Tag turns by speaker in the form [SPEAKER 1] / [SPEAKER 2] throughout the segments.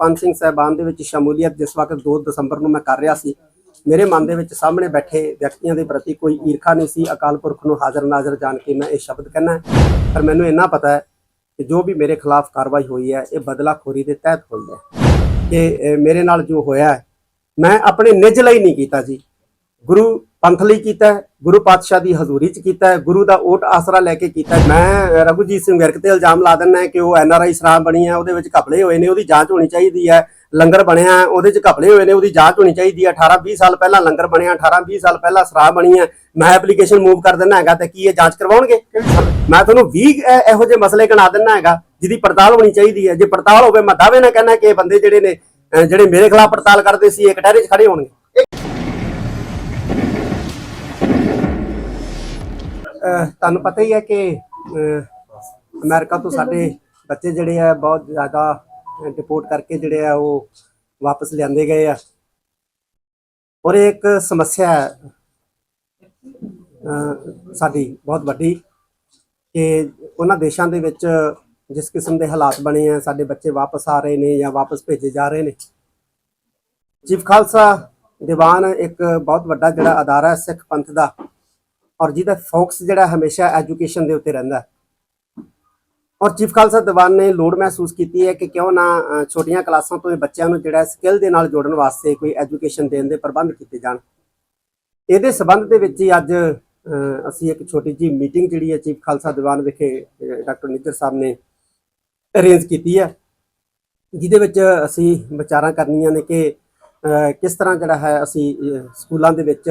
[SPEAKER 1] ਪੰਜ ਸਿੰਘ ਸਾਹਿਬਾਨ ਦੇ ਵਿੱਚ ਸ਼ਮੂਲੀਅਤ ਜਿਸ ਵਕਤ 2 ਦਸੰਬਰ ਨੂੰ ਮੈਂ ਕਰ ਰਿਹਾ ਸੀ, ਮੇਰੇ ਮਨ ਦੇ ਵਿੱਚ ਸਾਹਮਣੇ ਬੈਠੇ ਵਿਅਕਤੀਆਂ ਦੇ ਪ੍ਰਤੀ ਕੋਈ ਈਰਖਾ ਨਹੀਂ ਸੀ, ਅਕਾਲ ਪੁਰਖ ਨੂੰ ਹਾਜ਼ਰ ਨਾਜ਼ਰ ਜਾਣ ਕੇ ਮੈਂ ਇਹ ਸ਼ਬਦ ਕਹਿਣਾ ਹੈ। ਪਰ ਮੈਨੂੰ ਇੰਨਾ ਪਤਾ ਹੈ ਕਿ ਜੋ ਵੀ ਮੇਰੇ ਖਿਲਾਫ ਕਾਰਵਾਈ ਹੋਈ ਹੈ, ਇਹ ਬਦਲਾਖੋਰੀ ਦੇ ਤਹਿਤ ਹੋਈ ਹੈ। ਕਿ ਮੇਰੇ ਨਾਲ ਜੋ ਹੋਇਆ ਮੈਂ ਆਪਣੇ ਨਿੱਜ ਲਈ ਨਹੀਂ ਕੀਤਾ ਜੀ। ਗੁਰੂ ਪੰਥ ਲਈ ਕੀਤਾ ਹੈ, ਗੁਰੂ ਪਾਤਸ਼ਾਹ ਦੀ ਹਜ਼ੂਰੀ 'ਚ ਕੀਤਾ ਹੈ, ਗੁਰੂ ਦਾ ਓਟ ਆਸਰਾ ਲੈ ਕੇ ਕੀਤਾ ਹੈ। ਮੈਂ ਰਘੁਜੀਤ ਸਿੰਘ ਵਿਰਕ ਤੇ ਇਲਜ਼ਾਮ ਲਾ ਦਿੰਦਾ ਕਿ ਉਹ ਐਨਆਰਆਈ ਸ਼ਰਾਬ ਬਣੀ ਹੈ ਉਹਦੇ ਵਿੱਚ ਘਪਲੇ ਹੋਏ ਨੇ ਉਹਦੀ ਜਾਂਚ ਹੋਣੀ ਚਾਹੀਦੀ ਹੈ ਲੰਗਰ ਬਣਿਆ ਹੈ, ਉਹਦੇ 'ਚ ਘਪਲੇ ਹੋਏ ਨੇ ਉਹਦੀ ਜਾਂਚ ਹੋਣੀ ਚਾਹੀਦੀ ਹੈ। 18 20 ਸਾਲ ਪਹਿਲਾਂ ਲੰਗਰ ਬਣਿਆ 18 20 ਸਾਲ ਪਹਿਲਾਂ ਸ਼ਰਾਬ ਬਣੀ ਹੈ। ਮੈਂ ਐਪਲੀਕੇਸ਼ਨ ਮੂਵ ਕਰ ਦਿੰਦਾ ਹੈਗਾ ਤੇ ਕੀ ਇਹ ਜਾਂਚ ਕਰਵਾਉਣਗੇ? ਮੈਂ ਤੁਹਾਨੂੰ 20 ਇਹ- ਜਿਹੇ ਮਸਲੇ ਗਿਣਾ ਦਿੰਦਾ ਹੈਗਾ ਜਿਹਦੀ ਪੜਤਾਲ ਹੋਣੀ ਚਾਹੀਦੀ ਹੈ। ਜੇ ਪੜਤਾਲ ਹੋਵੇ ਮੈਂ ਦਾਅਵੇ ਨਾਲ ਕਹਿੰਦਾ ਕਿ ਇਹ ਬੰਦੇ ਜਿਹੜੇ ਨੇ ਜਿਹੜੇ ਮੇਰੇ ਖਿਲਾਫ ਪੜਤਾਲ ਕਰਦੇ ਸੀ ਇਹ ਕਟਹਿਰੇ 'ਚ ਖੜੇ ਹੋਣਗੇ। ਤੁਹਾਨੂੰ ਪਤਾ ਹੀ ਹੈ ਕਿ ਅਹ, ਅਮਰੀਕਾ ਤੋਂ ਸਾਡੇ ਬੱਚੇ ਜਿਹੜੇ ਆ ਬਹੁਤ ਜ਼ਿਆਦਾ ਡਿਪੋਰਟ ਕਰਕੇ ਜਿਹੜੇ ਆ ਉਹ ਵਾਪਸ ਲਿਆਂਦੇ ਗਏ ਆ। ਔਰ ਇਹ ਇੱਕ ਸਮੱਸਿਆ ਹੈ ਸਾਡੀ ਬਹੁਤ ਵੱਡੀ ਕਿ ਉਹਨਾਂ ਦੇਸ਼ਾਂ ਦੇ ਵਿੱਚ ਜਿਸ ਕਿਸਮ ਦੇ ਹਾਲਾਤ ਬਣੇ ਆ ਸਾਡੇ ਬੱਚੇ ਵਾਪਸ ਆ ਰਹੇ ਨੇ ਜਾਂ ਵਾਪਸ ਭੇਜੇ ਜਾ ਰਹੇ ਨੇ। ਚੀਫ ਖਾਲਸਾ ਦੀਵਾਨ ਇੱਕ ਬਹੁਤ ਵੱਡਾ ਜਿਹੜਾ ਅਦਾਰਾ ਹੈ ਸਿੱਖ ਪੰਥ ਦਾ ਔਰ ਜਿਹਦਾ ਫੋਕਸ ਜਿਹੜਾ ਹਮੇਸ਼ਾ ਐਜੂਕੇਸ਼ਨ ਦੇ ਉੱਤੇ ਰਹਿੰਦਾ ਔਰ ਚੀਫ ਖਾਲਸਾ ਦੀਵਾਨ ਨੇ ਲੋੜ ਮਹਿਸੂਸ ਕੀਤੀ ਹੈ ਕਿ ਕਿਉਂ ਨਾ ਛੋਟੀਆਂ ਕਲਾਸਾਂ ਤੋਂ ਬੱਚਿਆਂ ਨੂੰ ਜਿਹੜਾ ਸਕਿੱਲ ਦੇ ਨਾਲ ਜੋੜਨ ਵਾਸਤੇ ਕੋਈ ਐਜੂਕੇਸ਼ਨ ਦੇਣ ਦੇ ਪ੍ਰਬੰਧ ਕੀਤੇ ਜਾਣ। ਇਹਦੇ ਸਬੰਧ ਦੇ ਵਿੱਚ ਹੀ ਅੱਜ ਅਸੀਂ ਇੱਕ ਛੋਟੀ ਜੀ ਮੀਟਿੰਗ ਜਿਹੜੀ ਹੈ ਚੀਫ ਖਾਲਸਾ ਦੀਵਾਨ ਵਿਖੇ ਡਾਕਟਰ ਨਿੱਜਰ ਸਾਹਿਬ ਨੇ ਅਰੇਂਜ ਕੀਤੀ ਹੈ, ਜਿਹਦੇ ਵਿੱਚ ਅਸੀਂ ਵਿਚਾਰਾਂ ਕਰਨੀਆਂ ਨੇ ਕਿ ਕਿਸ ਤਰ੍ਹਾਂ ਜਿਹੜਾ ਹੈ ਅਸੀਂ ਸਕੂਲਾਂ ਦੇ ਵਿੱਚ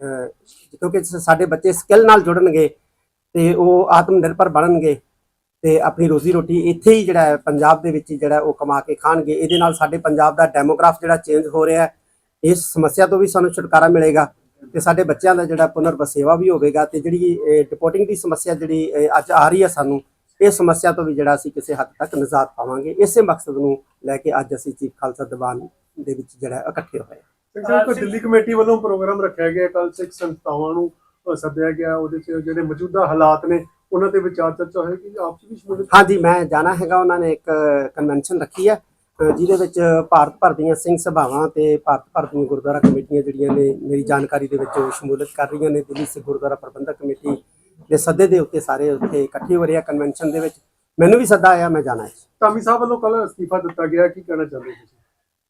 [SPEAKER 1] ਕਿਉਂਕਿ ਸਾਡੇ ਬੱਚੇ ਸਕਿੱਲ ਨਾਲ ਜੁੜਨਗੇ ਤੇ ਉਹ ਆਤਮ ਨਿਰਭਰ ਬਣਨਗੇ ਤੇ ਆਪਣੀ ਰੋਜ਼ੀ ਰੋਟੀ ਇੱਥੇ ਹੀ ਜਿਹੜਾ ਪੰਜਾਬ ਦੇ ਵਿੱਚ ਜਿਹੜਾ ਉਹ ਕਮਾ ਕੇ ਖਾਣਗੇ। ਇਹਦੇ ਨਾਲ ਸਾਡੇ ਪੰਜਾਬ ਦਾ ਡੈਮੋਗ੍ਰਾਫ ਜਿਹੜਾ ਚੇਂਜ ਹੋ ਰਿਹਾ ਹੈ, ਇਸ ਸਮੱਸਿਆ ਤੋਂ ਵੀ ਸਾਨੂੰ ਛੁਟਕਾਰਾ ਮਿਲੇਗਾ ਤੇ ਸਾਡੇ ਬੱਚਿਆਂ ਦਾ ਜਿਹੜਾ ਪੁਨਰ ਵਸੇਵਾ ਵੀ ਹੋਵੇਗਾ ਤੇ ਜਿਹੜੀ ਡਿਪੋਰਟਿੰਗ ਦੀ ਸਮੱਸਿਆ ਜਿਹੜੀ ਅੱਜ ਆ ਰਹੀ ਹੈ ਸਾਨੂੰ, ਇਹ ਸਮੱਸਿਆ ਤੋਂ ਵੀ ਜਿਹੜਾ ਅਸੀਂ ਕਿਸੇ ਹੱਦ ਤੱਕ ਨਿਜਾਤ ਪਾਵਾਂਗੇ। ਇਸੇ ਮਕਸਦ ਨੂੰ ਲੈ ਕੇ ਅੱਜ ਅਸੀਂ ਚੀਫ ਖਾਲਸਾ ਦੀਵਾਨ ਦੇ ਵਿੱਚ ਜਿਹੜਾ ਇਕੱਠੇ ਹੋਏ ਹਾਂ।
[SPEAKER 2] ਸਾਹਿਬ ਕੋਈ ਦਿੱਲੀ ਕਮੇਟੀ ਵੱਲੋਂ ਪ੍ਰੋਗਰਾਮ ਰੱਖਿਆ ਗਿਆ ਕੱਲ ਸਿੱਖ ਸੰਸਥਾਵਾਂ ਨੂੰ ਸੱਦਿਆ ਗਿਆ ਉਹਦੇ 'ਚ ਜਿਹੜੇ ਮੌਜੂਦਾ ਹਾਲਾਤ ਨੇ ਉਹਨਾਂ ਤੇ ਵਿਚਾਰ ਚਰਚਾ ਹੋਏਗੀ ਆਪਸ ਵਿੱਚ ਸ਼ਮੂਲੀਅਤ
[SPEAKER 1] ਹਾਂਜੀ ਮੈਂ ਜਾਣਾ ਹੈਗਾ ਉਹਨਾਂ ਨੇ ਇੱਕ ਕਨਵੈਨਸ਼ਨ ਰੱਖੀ ਹੈ ਜਿਹਦੇ ਵਿੱਚ ਭਾਰਤ ਭਰ ਦੀਆਂ ਸਿੰਘ ਸਭਾਵਾਂ ਤੇ ਭਾਰਤ ਭਰ ਦੀਆਂ ਗੁਰਦੁਆਰਾ ਕਮੇਟੀਆਂ ਜਿਹੜੀਆਂ ਨੇ ਮੇਰੀ ਜਾਣਕਾਰੀ ਦੇ ਵਿੱਚ ਉਹ ਸ਼ਮੂਲੀਅਤ ਕਰ ਰਹੀਆਂ ਨੇ ਦਿੱਲੀ ਸਿੱਖ ਗੁਰਦੁਆਰਾ ਪ੍ਰਬੰਧਕ ਕਮੇਟੀ ਦੇ ਸੱਦੇ ਦੇ ਉੱਤੇ ਸਾਰੇ ਉੱਥੇ ਇਕੱਠੇ ਹੋ ਰਹੇ ਆ ਕਨਵੈਨਸ਼ਨ ਦੇ ਵਿੱਚ ਮੈਨੂੰ ਵੀ ਸੱਦਾ ਆਇਆ ਮੈਂ ਜਾਣਾ ਹੈ
[SPEAKER 2] ਧਾਮੀ ਸਾਹਿਬ ਵੱਲੋਂ ਕੱਲ ਅਸਤੀਫਾ ਦਿੱਤਾ ਗਿਆ ਕੀ ਕਹਿਣਾ ਚਾਹੁੰਦੇ ਤੁਸੀਂ
[SPEAKER 1] ਅ,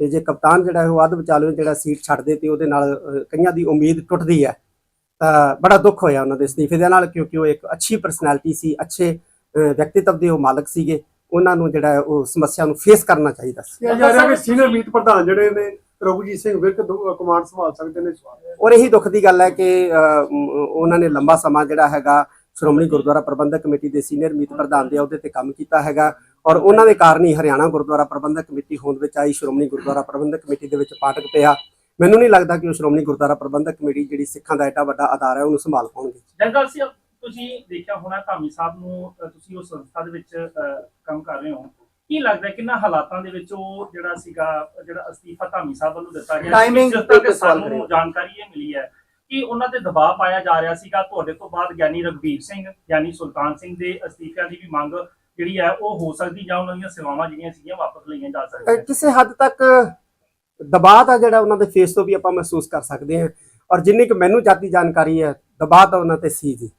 [SPEAKER 1] ਤੇ ਜੇ ਕਪਤਾਨ ਜਿਹੜਾ ਹੈ ਉਹ ਅੱਧ ਵਿਚਾਲੇ ਜਿਹੜਾ ਸੀਟ ਛੱਡ ਦੇ ਤੇ ਉਹਦੇ ਨਾਲ ਕਈਆਂ ਦੀ ਉਮੀਦ ਟੁੱਟਦੀ ਹੈ ਤਾਂ ਬੜਾ ਦੁੱਖ ਹੋਇਆ ਉਹਨਾਂ ਦੇ ਅਸਤੀਫੇ ਦੇ ਨਾਲ ਕਿਉਂਕਿ ਉਹ ਇੱਕ ਅੱਛੀ ਪਰਸਨੈਲਿਟੀ ਸੀ ਅੱਛੇ ਵਿਅਕਤੀਤਵ ਦੇ ਉਹ ਮਾਲਕ ਸੀਗੇ। ਉਹਨਾਂ ਨੂੰ ਜਿਹੜਾ ਉਹ ਸਮੱਸਿਆ ਨੂੰ ਫੇਸ ਕਰਨਾ ਚਾਹੀਦਾ ਸੀ।
[SPEAKER 2] ਜਾ ਰਿਹਾ ਕਿ ਸੀਨੀਅਰ ਮੀਤ ਪ੍ਰਧਾਨ ਜਿਹੜੇ ਨੇ ਰਘੁਜੀਤ ਸਿੰਘ ਵਿਰਕ ਕਮਾਂਡ ਸੰਭਾਲ ਸਕਦੇ ਨੇ
[SPEAKER 1] ਔਰ ਇਹੀ ਦੁੱਖ ਦੀ ਗੱਲ ਹੈ ਕਿ ਉਹਨਾਂ ਨੇ ਲੰਬਾ ਸਮਾਂ ਜਿਹੜਾ ਹੈਗਾ ਸ਼੍ਰੋਮਣੀ ਗੁਰਦੁਆਰਾ ਪ੍ਰਬੰਧਕ ਕਮੇਟੀ ਦੇ ਸੀਨੀਅਰ ਮੀਤ ਪ੍ਰਧਾਨ ਦੇ ਅਹੁਦੇ ਤੇ ਕੰਮ ਕੀਤਾ ਹੈਗਾ। ਔਰ ਉਹਨਾਂ ਦੇ ਕਾਰਨ ਹੀ ਹਰਿਆਣਾ ਗੁਰਦੁਆਰਾ ਪ੍ਰਬੰਧਕ ਕਮੇਟੀ ਹੋਂਦ ਵਿੱਚ ਆਈ ਸ਼੍ਰੋਮਣੀ ਗੁਰਦੁਆਰਾ ਪ੍ਰਬੰਧਕ ਕਮੇਟੀ ਦੇ ਵਿੱਚ ਪਾਟਕ ਪਿਆ। ਮੈਨੂੰ ਨਹੀਂ ਲੱਗਦਾ ਕਿ ਉਹ ਸ਼੍ਰੋਮਣੀ ਗੁਰਦੁਆਰਾ ਪ੍ਰਬੰਧਕ ਕਮੇਟੀ ਜਿਹੜੀ ਸਿੱਖਾਂ ਦਾ ਐਡਾ ਵੱਡਾ ਅਦਾਰਾ ਹੈ ਉਹਨੂੰ ਸੰਭਾਲ ਪਾਉਣਗੇ।
[SPEAKER 3] ਜੰਗਲ ਸਿੰਘ ਤੁਸੀਂ ਦੇਖਿਆ ਹੋਣਾ ਧਾਮੀ ਸਾਹਿਬ ਨੂੰ ਤੁਸੀਂ ਉਸ ਸੰਸਥਾ ਦੇ ਵਿੱਚ ਕੰਮ ਕਰ ਰਹੇ ਹੋ। ਕੀ ਲੱਗਦਾ ਕਿੰਨਾ ਹਾਲਾਤਾਂ ਦੇ ਵਿੱਚ ਉਹ ਜਿਹੜਾ ਸੀਗਾ ਜਿਹੜਾ ਅਸਤੀਫਾ ਧਾਮੀ ਸਾਹਿਬ ਵੱਲੋਂ ਦਿੱਤਾ ਗਿਆ ਜਿਸ ਤੱਕ ਸਾਨੂੰ। ਜਾਣਕਾਰੀ ਇਹ ਮਿਲੀ ਹੈ ਕਿ ਉਹਨਾਂ ਤੇ ਦਬਾਅ ਪਾਇਆ ਜਾ ਰਿਹਾ ਸੀਗਾ। ਤੁਹਾਡੇ ਤੋਂ ਬਾਅਦ ਗਿਆਨੀ ਰਗਵੀਰ ਸਿੰਘ ਗਿਆਨੀ ਸੁਲਤਾਨ ਸਿੰਘ ਦੇ ਅਸਤੀਫਿਆਂ ਦੀ ਵੀ ਮੰਗ ਜਿਹੜੀ ਹੈ ਉਹ ਹੋ ਸਕਦੀ ਜਾਂ ਉਹਨਾਂ ਦੀਆਂ ਸੇਵਾਵਾਂ ਜਿਹੜੀਆਂ ਸੀਗੀਆਂ ਵਾਪਸ ਲਈਆਂ ਜਾ ਸਕਦੀਆਂ
[SPEAKER 1] ਕਿਸੇ ਹੱਦ ਤੱਕ ਦਬਾਅ ਤਾਂ ਜਿਹੜਾ ਉਹਨਾਂ ਦੇ ਫੇਸ ਤੋਂ ਵੀ ਆਪਾਂ ਮਹਿਸੂਸ ਕਰ ਸਕਦੇ ਹਾਂ। ਔਰ ਜਿੰਨੀ ਕਿ ਮੈਨੂੰ ਜਾਤੀ ਜਾਣਕਾਰੀ ਹੈ ਦਬਾਅ ਤਾਂ ਉਹਨਾਂ ਤੇ ਸੀ ਜੀ।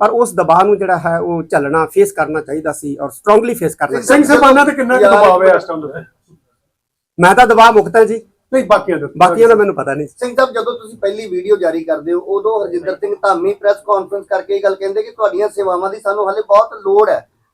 [SPEAKER 1] ਪਰ ਉਸ ਦਬਾਅ ਨੂੰ ਜਿਹੜਾ ਹੈ ਉਹ ਝੱਲਣਾ ਫੇਸ ਕਰਨਾ ਚਾਹੀਦਾ ਸੀ ਔਰ ਸਟਰੋਂਗਲੀ ਫੇਸ ਕਰਨਾ
[SPEAKER 2] ਸਿੰਘ ਸਾਹਿਬਾਨਾਂ ਤੇ ਕਿੰਨਾ ਕੁ ਦਬਾਅ ਹੈ ਇਸ ਟਾਈਮ ਤੇ?
[SPEAKER 1] ਮੈਂ ਤਾਂ ਦਬਾਅ ਮੁਕਤ ਹਾਂ ਜੀ।
[SPEAKER 2] ਨਹੀਂ ਬਾਕੀਆਂ ਦਾ
[SPEAKER 1] ਬਾਕੀਆਂ ਦਾ ਮੈਨੂੰ ਪਤਾ ਨਹੀਂ।
[SPEAKER 4] ਸਿੰਘ ਸਾਹਿਬ ਜਦੋਂ ਤੁਸੀਂ ਪਹਿਲੀ ਵੀਡੀਓ ਜਾਰੀ ਕਰਦੇ ਹੋ ਉਦੋਂ ਹਰਜਿੰਦਰ ਸਿੰਘ ਧਾਮੀ ਪ੍ਰੈਸ ਕਾਨਫਰੰਸ ਕਰਕੇ ਇਹ ਗੱਲ ਕਹਿੰਦੇ ਕਿ ਤੁਹਾਡੀਆਂ ਸੇਵਾਵਾਂ ਦੀ ਸਾਨੂੰ ਹਲੇ ਬਹੁਤ ਲੋੜ ਹੈ।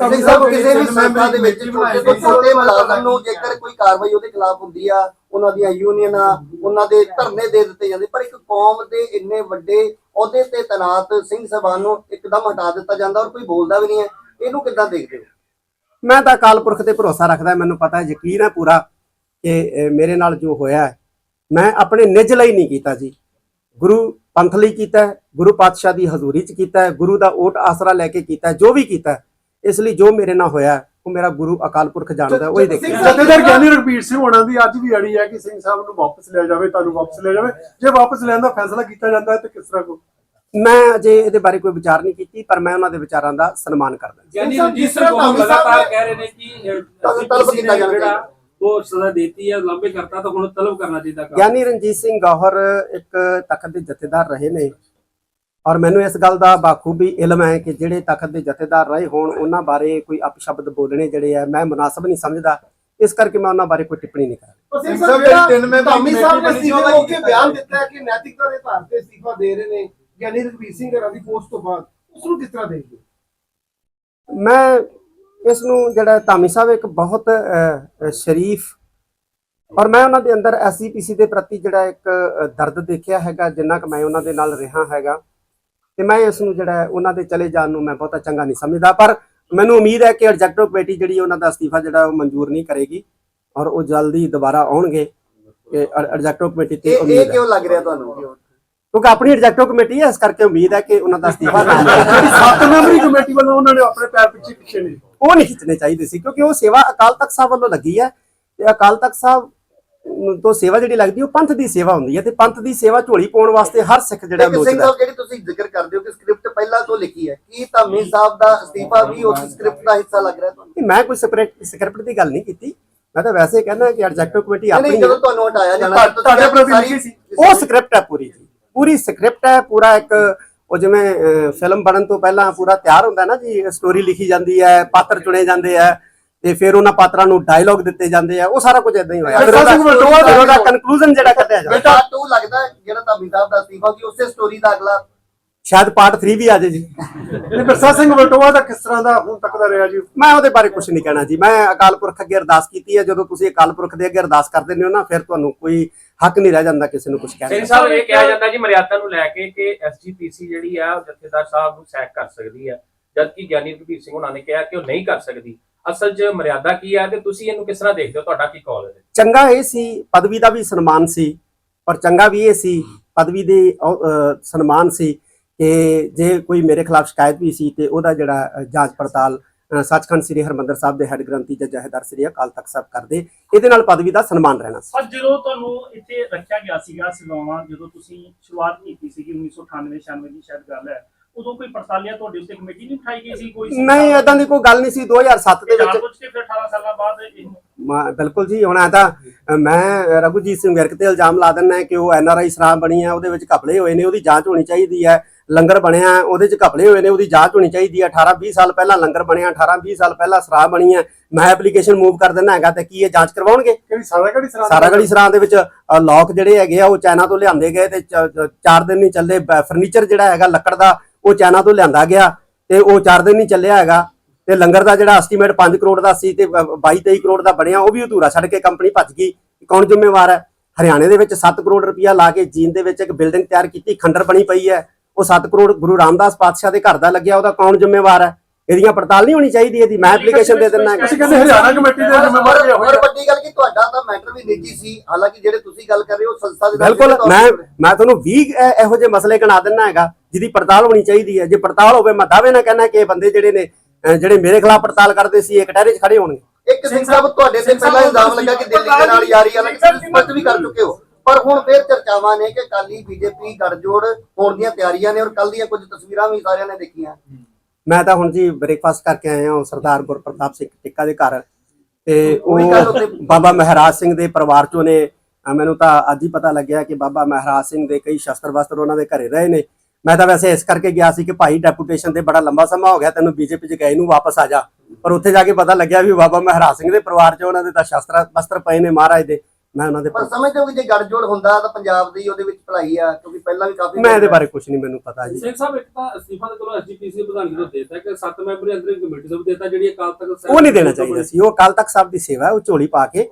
[SPEAKER 4] ਸਿੰਘ ਸਾਹਿਬ ਕਿਸੇ ਵੀ ਸੰਸਥਾ ਦੇ ਵਿੱਚ ਛੋਟੇ ਤੋਂ ਛੋਟੇ ਮੁਲਾਜ਼ਮ ਨੂੰ ਜੇਕਰ ਕੋਈ ਕਾਰਵਾਈ ਉਹਦੇ ਖਿਲਾਫ ਹੁੰਦੀ ਆ ਉਹਨਾਂ ਦੀਆਂ ਯੂਨੀਅਨਾਂ ਉਹਨਾਂ ਦੇ ਧਰਨੇ ਦੇ ਦਿੱਤੇ ਜਾਂਦੇ। ਪਰ ਇੱਕ ਕੌਮ ਦੇ ਇੰਨੇ ਵੱਡੇ ਅਹੁਦੇ ਤੇ ਤੈਨਾਤ ਸਿੰਘ ਸਭਾਨ ਨੂੰ ਇੱਕਦਮ ਹਟਾ ਦਿੱਤਾ ਜਾਂਦਾ ਔਰ ਕੋਈ ਬੋਲਦਾ ਵੀ ਨਹੀਂ ਹੈ। ਇਹਨੂੰ ਕਿੱਦਾਂ ਦੇਖਦੇ ਹੋ?
[SPEAKER 1] ਮੈਂ ਤਾਂ ਅਕਾਲ ਪੁਰਖ ਤੇ ਭਰੋਸਾ ਰੱਖਦਾ ਮੈਨੂੰ ਪਤਾ ਹੈ ਯਕੀਨ ਹੈ ਪੂਰਾ ਕਿ ਮੇਰੇ ਨਾਲ ਜੋ ਹੋਇਆ ਹੈ, ਮੈਂ ਆਪਣੇ ਨਿੱਜ ਲਈ ਨਹੀਂ ਕੀਤਾ ਜੀ। ਗੁਰੂ ਪੰਥ ਲਈ ਕੀਤਾ ਗੁਰੂ ਪਾਤਸ਼ਾਹ ਦੀ ਹਜ਼ੂਰੀ 'ਚ ਕੀਤਾ ਗੁਰੂ ਦਾ ਓਟ ਆਸਰਾ ਲੈ ਕੇ ਕੀਤਾ ਜੋ ਵੀ ਕੀਤਾ ਇਸ ਲਈ ਜੋ ਮੇਰੇ ਨਾਲ ਹੋਇਆ ਉਹ ਮੇਰਾ ਗੁਰੂ ਅਕਾਲ ਪੁਰਖ ਜਾਣਦਾ ਹੈ, ਉਹ ਹੀ ਦੇਖਦਾ ਹੈ।
[SPEAKER 2] ਜਥੇਦਾਰ ਗਿਆਨੀ ਰਘਬੀਰ ਸਿੰਘ ਹੋਣਾ ਦੀ ਅੱਜ ਵੀ ਅੜੀ ਹੈ ਕਿ ਸਿੰਘ ਸਾਹਿਬ ਨੂੰ ਵਾਪਸ ਲਿਆ ਜਾਵੇ ਤੁਹਾਨੂੰ ਵਾਪਸ ਲਿਆ ਜਾਵੇ। ਜੇ ਵਾਪਸ ਲੈਣ ਦਾ ਫੈਸਲਾ ਕੀਤਾ ਜਾਂਦਾ ਹੈ ਤਾਂ ਕਿਸ ਤਰ੍ਹਾਂ ਕੋ
[SPEAKER 1] ਮੈਂ ਅਜੇ ਇਹਦੇ ਬਾਰੇ ਕੋਈ ਵਿਚਾਰ ਨਹੀਂ ਕੀਤੀ ਪਰ ਮੈਂ ਉਹਨਾਂ ਦੇ ਵਿਚਾਰਾਂ ਦਾ ਸਨਮਾਨ ਕਰਦਾ
[SPEAKER 5] ਯਾਨੀ
[SPEAKER 4] ਸਾਹਿਬ,
[SPEAKER 5] ਰਣਜੀਤ
[SPEAKER 4] ਜਿਸ
[SPEAKER 5] ਸਿੰਘ ਲਗਾਤਾਰ ਕਹਿ ਰਹੇ ਨੇ ਕਿ
[SPEAKER 4] ਤਲਬ- ਕੀਤਾ ਜਾਣਾ
[SPEAKER 5] ਉਹ ਸਜ਼ਾ ਦਿੱਤੀ ਹੈ ਲੰਬੇ ਕਰਤਾ ਤਾਂ ਹੁਣ ਤਲਬ ਕਰਨਾ ਚਾਹੀਦਾ
[SPEAKER 1] ਗਿਆਨੀ ਰਣਜੀਤ ਸਿੰਘ ਗੌਹਰ ਇੱਕ ਤਖਤ ਦੇ ਜਥੇਦਾਰ ਰਹੇ ਨੇ। ਔਰ ਮੈਨੂੰ ਇਸ ਗੱਲ ਦਾ ਬਾਖੂਬੀ ਇਲਮ ਹੈ ਕਿ ਜਿਹੜੇ ਤਖਤ ਦੇ ਜਥੇਦਾਰ ਰਹੇ ਹੋਣ ਉਹਨਾਂ ਬਾਰੇ ਕੋਈ ਅਪਸ਼ਬਦ ਬੋਲਣੇ ਜਿਹੜੇ ਆ ਮੈਂ ਮੁਨਾਸਬ ਨਹੀਂ ਸਮਝਦਾ। ਇਸ ਕਰਕੇ ਮੈਂ ਉਹਨਾਂ ਬਾਰੇ ਕੋਈ ਟਿੱਪਣੀ ਨਹੀਂ ਕਰਾਂ
[SPEAKER 6] ਸਿੰਘ ਸਾਹਿਬ ਜਿਹੜਾ ਤਿੰਨ ਮੈਂਬਰੀ ਧਾਮੀ ਸਾਹਿਬ ਨੇ ਅਸਤੀਫੇ ਹੋ ਕੇ ਬਿਆਨ ਦਿੱਤਾ ਹੈ ਕਿ ਨੈਤਿਕਤਾ ਦੇ ਆਧਾਰ ਤੇ ਅਸਤੀਫਾ ਦੇ ਰਹੇ ਨੇ ਗਿਆਨੀ ਰਘਬੀਰ ਸਿੰਘ ਘਰਾਂ ਦੀ ਪੋਸਟ ਤੋਂ ਬਾਅਦ। ਉਸ ਨੂੰ ਕਿਸ ਤਰ੍ਹਾਂ ਦੇਖਦੇ?
[SPEAKER 1] ਮੈਂ ਇਸ ਨੂੰ ਜਿਹੜਾ ਧਾਮੀ ਸਾਹਿਬ ਇੱਕ ਬਹੁਤ ਸ਼ਰੀਫ ਔਰ ਮੈਂ ਉਹਨਾਂ ਦੇ ਅੰਦਰ ਐਸਜੀਪੀਸੀ ਦੇ ਪ੍ਰਤੀ ਜਿਹੜਾ ਇੱਕ ਦਰਦ ਦੇਖਿਆ ਹੈਗਾ ਜਿੰਨਾ ਕਿ ਮੈਂ ਉਹਨਾਂ ਦੇ ਨਾਲ ਰਿਹਾ ਹੈਗਾ। ਤੇ ਮੈਂ ਇਸ ਨੂੰ ਜਿਹੜਾ ਉਹਨਾਂ ਦੇ ਚਲੇ ਜਾਣ ਨੂੰ ਮੈਂ ਬਹੁਤਾ ਚੰਗਾ ਨਹੀਂ ਸਮਝਦਾ ਪਰ ਮੈਨੂੰ ਉਮੀਦ ਹੈ ਕਿ ਐਗਜ਼ੈਕਟਿਵ ਕਮੇਟੀ ਜਿਹੜੀ ਉਹਨਾਂ ਦਾ ਅਸਤੀਫਾ ਜਿਹੜਾ ਉਹ ਮਨਜ਼ੂਰ ਨਹੀਂ ਕਰੇਗੀ ਔਰ ਉਹ ਜਲਦੀ ਦੁਬਾਰਾ ਆਉਣਗੇ। ਕਿ ਐਗਜ਼ੈਕਟਿਵ ਕਮੇਟੀ ਤੇ
[SPEAKER 4] ਇਹ
[SPEAKER 1] ਉਮੀਦ
[SPEAKER 4] ਇਹ
[SPEAKER 1] ਹੈ।
[SPEAKER 4] ਕਿਉਂ ਲੱਗ ਰਿਹਾ ਤੁਹਾਨੂੰ?
[SPEAKER 1] ਕਿਉਂਕਿ ਆਪਣੀ ਐਗਜ਼ੈਕਟਿਵ ਕਮੇਟੀ ਹੈ ਇਸ ਕਰਕੇ ਉਮੀਦ ਹੈ ਕਿ ਉਹਨਾਂ ਦਾ ਅਸਤੀਫਾ ਨਾ
[SPEAKER 2] ਸੱਤ ਮੈਂਬਰੀ ਕਮੇਟੀ ਵੱਲੋਂ ਉਹਨਾਂ ਨੇ ਆਪਣੇ ਪੈਰ ਪਿੱਛੇ ਪਿੱਛੇ ਨਹੀਂ।
[SPEAKER 1] ਉਹ ਨਹੀਂ ਖਿੱਚਣੇ ਚਾਹੀਦੇ ਸੀ ਕਿਉਂਕਿ ਉਹ ਸੇਵਾ ਅਕਾਲ ਤਖਤ ਸਾਹਿਬ ਵੱਲੋਂ ਲੱਗੀ ਹੈ। ਤੇ ਅਕਾਲ ਤਖਤ ਸਾਹਿਬ ਤੋਂ ਸੇਵਾ ਜਿਹੜੀ ਲੱਗਦੀ ਉਹ ਪੰਥ ਦੀ ਸੇਵਾ ਹੁੰਦੀ ਹੈ ਤੇ ਪੰਥ ਦੀ ਸੇਵਾ ਝੋਲੀ ਪਾਉਣ ਵਾਸਤੇ ਹਰ ਸਿੱਖ ਜਿਹੜਾ
[SPEAKER 4] ਸਿੰਘ
[SPEAKER 1] ਲੋਚਦਾ ਹੈ।
[SPEAKER 4] ਸਾਹਿਬ ਜਿਹੜੀ ਤੁਸੀਂ ਜ਼ਿਕਰ ਕਰਦੇ ਹੋ ਕਿ ਸਕ੍ਰਿਪਟ ਪਹਿਲਾਂ ਤੋਂ ਲਿਖੀ ਹੈ ਕੀ ਧਾਮੀ ਸਾਹਿਬ ਦਾ ਅਸਤੀਫਾ ਵੀ ਉਸ ਸਕ੍ਰਿਪਟ ਦਾ ਹਿੱਸਾ ਲੱਗ ਰਿਹਾ ਤੁਹਾਨੂੰ
[SPEAKER 1] ਮੈਂ ਕੋਈ ਸਕ੍ਰਿਪਟ ਸਕ੍ਰਿਪਟ ਦੀ ਗੱਲ ਨਹੀਂ ਕੀਤੀ ਮੈਂ ਤਾਂ ਵੈਸੇ ਕਹਿੰਦਾ ਕਿ ਐਗਜ਼ੈਕਟਿਵ ਕਮੇਟੀ ਆਪਣੀ।
[SPEAKER 4] ਜਦੋਂ ਤੁਹਾਨੂੰ ਹਟਾਇਆ ਜਾਣਾ
[SPEAKER 2] ਤੁਹਾਡੇ- ਪ੍ਰਤੀ ਲਿਖੀ ਸੀ।
[SPEAKER 1] ਉਹ ਸਕ੍ਰਿਪਟ ਹੈ ਪੂਰੀ ਜੀ ਪੂਰੀ ਸਕ੍ਰਿਪਟ ਹੈ ਪੂਰਾ ਇੱਕ ਉਹ ਜਿਵੇਂ ਫਿਲਮ ਬਣਨ ਤੋਂ ਪਹਿਲਾਂ ਪੂਰਾ ਤਿਆਰ ਹੁੰਦਾ ਨਾ ਜੀ ਸਟੋਰੀ ਲਿਖੀ ਜਾਂਦੀ ਹੈ ਪਾਤਰ ਚੁਣੇ ਜਾਂਦੇ ਆ ਤੇ ਫਿਰ ਉਹਨਾਂ ਪਾਤਰਾਂ ਨੂੰ ਡਾਇਲੌਗ ਦਿੱਤੇ ਜਾਂਦੇ ਆ ਉਹ ਸਾਰਾ ਕੁਝ ਇਦਾਂ ਹੀ ਹੋਇਆ। ਫਿਰ
[SPEAKER 2] ਸਿੰਘ
[SPEAKER 1] ਉਹਦਾ ਕਨਕਲੂਜਨ ਜਿਹੜਾ ਕੱਢਿਆ ਜਾਂਦਾ
[SPEAKER 4] ਬੇਟਾ ਟੂ ਲੱਗਦਾ ਜਿਹੜਾ ਧਾਮੀ ਸਾਹਿਬ ਦਾ ਅਸਤੀਫਾ ਕਿ ਉਸੇ ਸਟੋਰੀ ਦਾ ਅਗਲਾ।
[SPEAKER 1] ਸ਼ਾਇਦ ਪਾਰਟ 3 ਵੀ ਆ ਜਾਏ ਜੀ।
[SPEAKER 2] ਇਹ ਬਿਰਸਾ ਸਿੰਘ ਵਲਟੋਆ ਦਾ ਕਿਸ ਤਰ੍ਹਾਂ ਦਾ ਹੁਣ ਤੱਕ ਦਾ ਰਿਹਾ ਜੀ?
[SPEAKER 1] ਮੈਂ ਉਹਦੇ ਬਾਰੇ ਕੁਝ ਨਹੀਂ ਕਹਿਣਾ ਜੀ। ਮੈਂ ਅਕਾਲ ਪੁਰਖ ਅੱਗੇ ਅਰਦਾਸ ਕੀਤੀ ਹੈ। ਜਦੋਂ ਤੁਸੀਂ ਅਕਾਲ ਪੁਰਖ ਦੇ ਅੱਗੇ ਅਰਦਾਸ ਕਰਦੇ ਨੇ ਹੋ ਨਾ ਫਿਰ ਤੁਹਾਨੂੰ ਕੋਈ ਹੱਕ ਨਹੀਂ ਰਹਿ ਜਾਂਦਾ ਕਿਸੇ ਨੂੰ ਕੁਝ ਕਹਿਣ
[SPEAKER 7] ਸਿੰਘ
[SPEAKER 1] ਦਾ
[SPEAKER 7] ਸਾਹਿਬ ਇਹ ਕਿਹਾ ਜਾਂਦਾ ਜੀ ਮਰਿਆਦਾ ਨੂੰ ਲੈ ਕੇ ਕਿ ਐਸਜੀਪੀਸੀ ਜਿਹੜੀ ਆ ਉਹ ਜਥੇਦਾਰ ਸਾਹਿਬ ਨੂੰ ਸੈਕ ਕਰ ਸਕਦੀ ਹੈ ਜਦਕਿ ਗਿਆਨੀ ਰਘਬੀਰ ਸਿੰਘ ਉਹਨਾਂ ਨੇ ਕਿਹਾ ਕਿ ਉਹ ਨਹੀਂ ਕਰ ਸਕਦੀ। ਅਸਲ 'ਚ ਮਰਿਆਦਾ ਕੀ ਹੈ ਤੇ ਤੁਸੀਂ ਇਹਨੂੰ ਕਿਸ ਤਰ੍ਹਾਂ ਦੇਖਦੇ ਹੋ? ਤੁਹਾਡਾ ਕੀ ਕਾਲ ਹੈ?
[SPEAKER 1] ਚੰਗਾ ਇਹ ਸੀ ਪਦਵੀ ਦਾ ਵੀ ਸਨਮਾਨ ਸੀ ਪਰ ਚੰਗਾ ਵੀ ਇਹ ਸੀ ਪਦਵੀ ਦੇ ਸਨਮਾਨ ਸੀ ਕਿ ਜੇ ਕੋਈ ਮੇਰੇ ਖਿਲਾਫ ਸ਼ਿਕਾਇਤ ਵੀ ਸੀ ਤੇ ਉਹਦਾ ਜਿਹੜਾ ਜਾਂਚ ਪੜਤਾਲ ਸੱਚਖੰਡ ਸ੍ਰੀ ਹਰਮੰਦਰ ਸਾਹਿਬ ਦੇ ਹੈੱਡ ਗ੍ਰੰਥੀ ਜਾਂ ਜਹੇਦਾਰ ਸ੍ਰੀ ਅਕਾਲ ਤਖਤ ਸਾਹਿਬ ਕਰਦੇ ਇਹਦੇ ਨਾਲ ਪਦਵੀ ਦਾ ਸਨਮਾਨ ਰਹਿਣਾ ਸੀ।
[SPEAKER 3] ਪਰ ਜਦੋਂ ਤੁਹਾਨੂੰ ਇੱਥੇ ਰੱਖਿਆ ਗਿਆ ਸੀਗਾ ਸੇਵਾਵਾਂ ਜਦੋਂ ਤੁਸੀਂ ਸ਼ੁਰੂਆਤ ਕੀਤੀ ਸੀਗੀ 1998 96 ਦੀ ਸ਼ਾਇਦ ਗੱਲ ਹੈ ਉਦੋਂ ਕੋਈ ਪੜਤਾਲੀਆ ਤੁਹਾਡੇ ਉੱਤੇ ਕਮੇਟੀ ਨਹੀਂ ਉਠਾਈ ਗਈ ਸੀ ਕੋਈ
[SPEAKER 1] ਨਹੀਂ ਏਦਾਂ ਦੀ ਕੋਈ ਗੱਲ ਨਹੀਂ ਸੀ 2007 ਦੇ ਵਿੱਚ
[SPEAKER 3] ਜਾਣ ਕੇ ਫਿਰ 18 ਸਾਲਾਂ ਬਾਅਦ ਇਹ
[SPEAKER 1] ਮੈਂ- ਬਿਲਕੁਲ ਜੀ ਹੁਣ ਆ ਤਾਂ ਮੈਂ ਰਘੁਜੀਤ ਸਿੰਘ ਵਿਰਕ ਤੇ ਇਲਜ਼ਾਮ ਲਾ ਦਿੰਦਾ ਕਿ ਉਹ ਐਨਆਰਆਈ ਸਰਾਂ ਬਣੀ ਆ ਉਹਦੇ ਵਿੱਚ ਘਪਲੇ ਹੋਏ ਨੇ ਉਹਦੀ ਜਾਂਚ ਹੋਣੀ ਚਾਹੀਦੀ ਹੈ ਲੰਗਰ ਬਣਿਆ ਉਹਦੇ ਚ ਘਪਲੇ ਹੋਏ ਨੇ ਉਹਦੀ ਜਾਂਚ ਹੋਣੀ ਚਾਹੀਦੀ ਹੈ 18 20 ਸਾਲ ਪਹਿਲਾਂ ਲੰਗਰ ਬਣਿਆ 18 20 ਸਾਲ ਪਹਿਲਾਂ ਸਰਾਂ ਬਣੀ ਹੈ ਮੈਂ ਐਪਲੀਕੇਸ਼ਨ ਮੂਵ ਕਰ ਦਿੰਦਾ ਹੈਗਾ ਤੇ ਕੀ ਇਹ ਜਾਂਚ ਕਰਵਾਉਣਗੇ?
[SPEAKER 2] ਕਿਹੜੀ ਸਾਰਾ ਕਿਹੜੀ ਸਰਾਂ
[SPEAKER 1] ਸਾਰਾ ਗਲੀ ਸਰਾਂ ਦੇ ਵਿੱਚ ਲੋਕ ਜਿਹੜੇ ਹੈਗੇ ਆ ਉਹ ਚਾਈਨਾ ਤੋਂ ਲਿਆਂਦੇ ਗਏ ਤੇ 4 ਦਿਨ ਨਹੀਂ ਚੱਲੇ ਫਰਨੀਚਰ ਜਿਹੜਾ ਹੈਗਾ ਲੱਕੜ ਦਾ ਉਹ ਚਾਈਨਾ ਤੋਂ ਲਿਆਂਦਾ ਗਿਆ ਤੇ ਉਹ 4 ਦਿਨ ਨਹੀਂ ਚੱਲਿਆ ਹੈਗਾ। ਤੇ ਲੰਗਰ ਦਾ ਜਿਹੜਾ ਐਸਟੀਮੇਟ 5 ਕਰੋੜ ਦਾ ਸੀ ਤੇ 22 23 ਕਰੋੜ ਦਾ ਬਣਿਆ ਉਹ ਵੀ ਅਧੂਰਾ ਛੱਡ ਕੇ ਕੰਪਨੀ ਭੱਜ ਗਈ। ਕੌਣ ਜ਼ਿੰਮੇਵਾਰ ਹੈ? ਹਰਿਆਣੇ ਦੇ ਵਿੱਚ 7 ਕਰੋੜ ਰੁਪਇਆ ਲਾ ਕੇ ਜੀਨ ਦੇ ਵਿੱਚ ਇੱਕ ਬਿਲਡਿੰਗ ਤਿਆਰ ਕੀਤੀ ਖੰਡਰ ਬਣੀ ਪਈ ਹੈ। ਉਹ 7 ਕਰੋੜ ਗੁਰੂ ਰਾਮਦਾਸ ਪਾਤਸ਼ਾਹ ਦੇ ਘਰ ਦਾ ਲੱਗਿਆ ਉਹਦਾ ਕੌਣ ਜ਼ਿੰਮੇਵਾਰ ਹੈ? ਇਹਦੀਆਂ ਪੜਤਾਲ ਨਹੀਂ ਹੋਣੀ ਚਾਹੀਦੀ ਇਹਦੀ ਮੈਂ ਐਪਲੀਕੇਸ਼ਨ ਦੇ ਦਿੰਦਾ
[SPEAKER 2] ਅਸੀਂ ਕਹਿੰਦੇ ਹਰਿਆਣਾ ਕਮੇਟੀ ਦੇ ਜ਼ਿੰਮੇਵਾਰ
[SPEAKER 4] ਹੋਰ
[SPEAKER 2] ਹੋਏ।
[SPEAKER 4] ਵੱਡੀ ਗੱਲ ਕਿ ਤੁਹਾਡਾ ਤਾਂ ਮੈਟਰ ਵੀ ਨਿੱਜੀ ਸੀ। ਹਾਲਾਂਕਿ ਜਿਹੜੇ ਤੁਸੀਂ ਗੱਲ ਕਰ ਰਹੇ ਹੋ ਸੰਸਥਾ ਦੇ
[SPEAKER 1] ਬਿਲਕੁਲ ਮੈਂ ਮੈਂ ਤੁਹਾਨੂੰ 20 ਇਹ- ਇਹੋ ਜਿਹੇ ਮਸਲੇ ਗਿਣਾ ਦਿੰਦਾ ਹੈਗਾ। ਜਿਹਦੀ ਪੜਤਾਲ ਹੋਣੀ ਚਾਹੀਦੀ ਹੈ। ਜੇ ਪੜਤਾਲ ਹੋਵੇ ਮੈਂ ਦਾਅਵੇ ਨਾਲ ਕਹਿੰਦਾ ਕਿ ਇਹ ਬੰਦੇ ਜਿਹੜੇ ਨੇ ਜਿਹੜੇ ਮੇਰੇ ਖਿਲਾਫ ਪੜਤਾਲ ਕਰਦੇ ਸੀ ਇਹ ਕਟਹਿਰੇ 'ਚ ਖੜੇ ਹੋਣਗੇ।
[SPEAKER 4] ਇੱਕ ਸਿੰਘ ਸਾਹਿਬ ਤੁਹਾਡੇ ਤੇ ਪਹਿਲਾਂ ਇਲਜ਼ਾਮ ਲੱਗਾ ਕਿ ਦਿੱਲੀ ਦੇ ਨਾਲ ਯਾਰੀ ਵਾਲਾ ਸਪਸ਼ਟ ਵੀ ਕਰ ਚੁੱਕੇ ਹੋ। ਪਰ ਹੁਣ ਫੇਰ ਚਰਚਾਵਾਂ ਨੇ ਕਿ ਕਾਲੀ ਬੀਜੇਪੀ ਗੱਠਜੋੜ ਹੋਣ ਦੀਆਂ ਤਿਆਰੀਆਂ ਨੇ ਔਰ ਕੱਲ ਦੀਆਂ ਕੁਝ ਤਸਵੀਰਾਂ ਵੀ ਸਾਰਿਆਂ ਨੇ ਦੇਖੀਆਂ।
[SPEAKER 1] ਮੈਂ ਤਾਂ ਹੁਣ ਜੀ ਬ੍ਰੇਕਫਾਸਟ ਕਰਕੇ ਆਇਆ ਹਾਂ ਸਰਦਾਰ ਗੁਰਪ੍ਰਤਾਪ ਸਿੰਘ ਟਿੱਕਾ ਦੇ ਘਰ। ਤੇ
[SPEAKER 4] ਉਹੀ
[SPEAKER 1] ਬਾਬਾ ਮਹਾਰਾਜ ਸਿੰਘ ਦੇ ਪਰਿਵਾਰ ਚੋਂ ਨੇ। ਮੈਨੂੰ ਤਾਂ ਅੱਜ ਹੀ ਪਤਾ ਲੱਗਿਆ ਕਿ ਬਾਬਾ ਮਹਾਰਾਜ ਸਿੰਘ ਦੇ ਕਈ ਸ਼ਸਤਰ ਵਸਤਰ ਉਹਨਾਂ ਦੇ ਘਰੇ ਰਹੇ ਨੇ। ਮੈਂ ਤਾਂ ਵੈਸੇ ਇਸ ਕਰਕੇ ਗਿਆ ਸੀ ਕਿ ਭਾਈ ਡੈਪੂਟੇਸ਼ਨ ਤੇ ਬੜਾ ਲੰਬਾ ਸਮਾਂ ਹੋ ਗਿਆ ਤੈਨੂੰ ਬੀਜੇਪੀ ਚ ਗਏ ਨੂੰ ਵਾਪਸ ਆ ਜਾ। ਪਰ ਉੱਥੇ ਜਾ ਕੇ ਪਤਾ ਲੱਗਿਆ ਵੀ ਬਾਬਾ ਮਹਾਰਾਜ ਸਿੰਘ ਦੇ ਪਰਿਵਾਰ ਚ ਉਹਨਾਂ ਦੇ ਤਾਂ ਸ਼ਸਤਰ ਵਸਤਰ ਪਏ ਨੇ ਮਹਾਰਾਜ ਦੇ। ਮੈਂ ਉਹਨਾਂ ਦੇ
[SPEAKER 4] ਪਰ ਸਮਝਦੇ ਹੋ ਕਿ ਜੇ ਗੱਠਜੋੜ ਹੁੰਦਾ ਤਾਂ ਪੰਜਾਬ ਦੀ ਉਹਦੇ ਵਿੱਚ ਭਲਾਈ ਆ ਕਿਉਂਕਿ ਪਹਿਲਾਂ ਵੀ ਕਾਫੀ
[SPEAKER 1] ਮੈਂ ਇਹਦੇ ਬਾਰੇ ਕੁਝ ਨਹੀਂ ਮੈਨੂੰ ਪਤਾ ਜੀ।
[SPEAKER 5] ਸਿੰਘ ਸਾਹਿਬ ਇੱਕ ਤਾਂ ਅਸਤੀਫਾ ਚਲੋ ਐਸਜੀਪੀਸੀ ਪ੍ਰਧਾਨ ਨੂੰ ਦੇਤਾ ਕਿ ਸੱਤ ਮੈਂਬਰੀ ਅੰਦਰਿੰਗ ਕਮੇਟੀ ਨੂੰ ਦੇਤਾ ਜਿਹੜੀ ਅਕਾਲ ਤਖਤ
[SPEAKER 1] ਉਹ ਨਹੀਂ ਦੇਣਾ ਚਾਹੀਦਾ ਸੀ। ਉਹ ਅਕਾਲ ਤਖਤ ਸਾਹਿਬ ਦੀ ਸੇਵਾ ਉਹ ਝੋਲੀ ਪਾ ਕੇ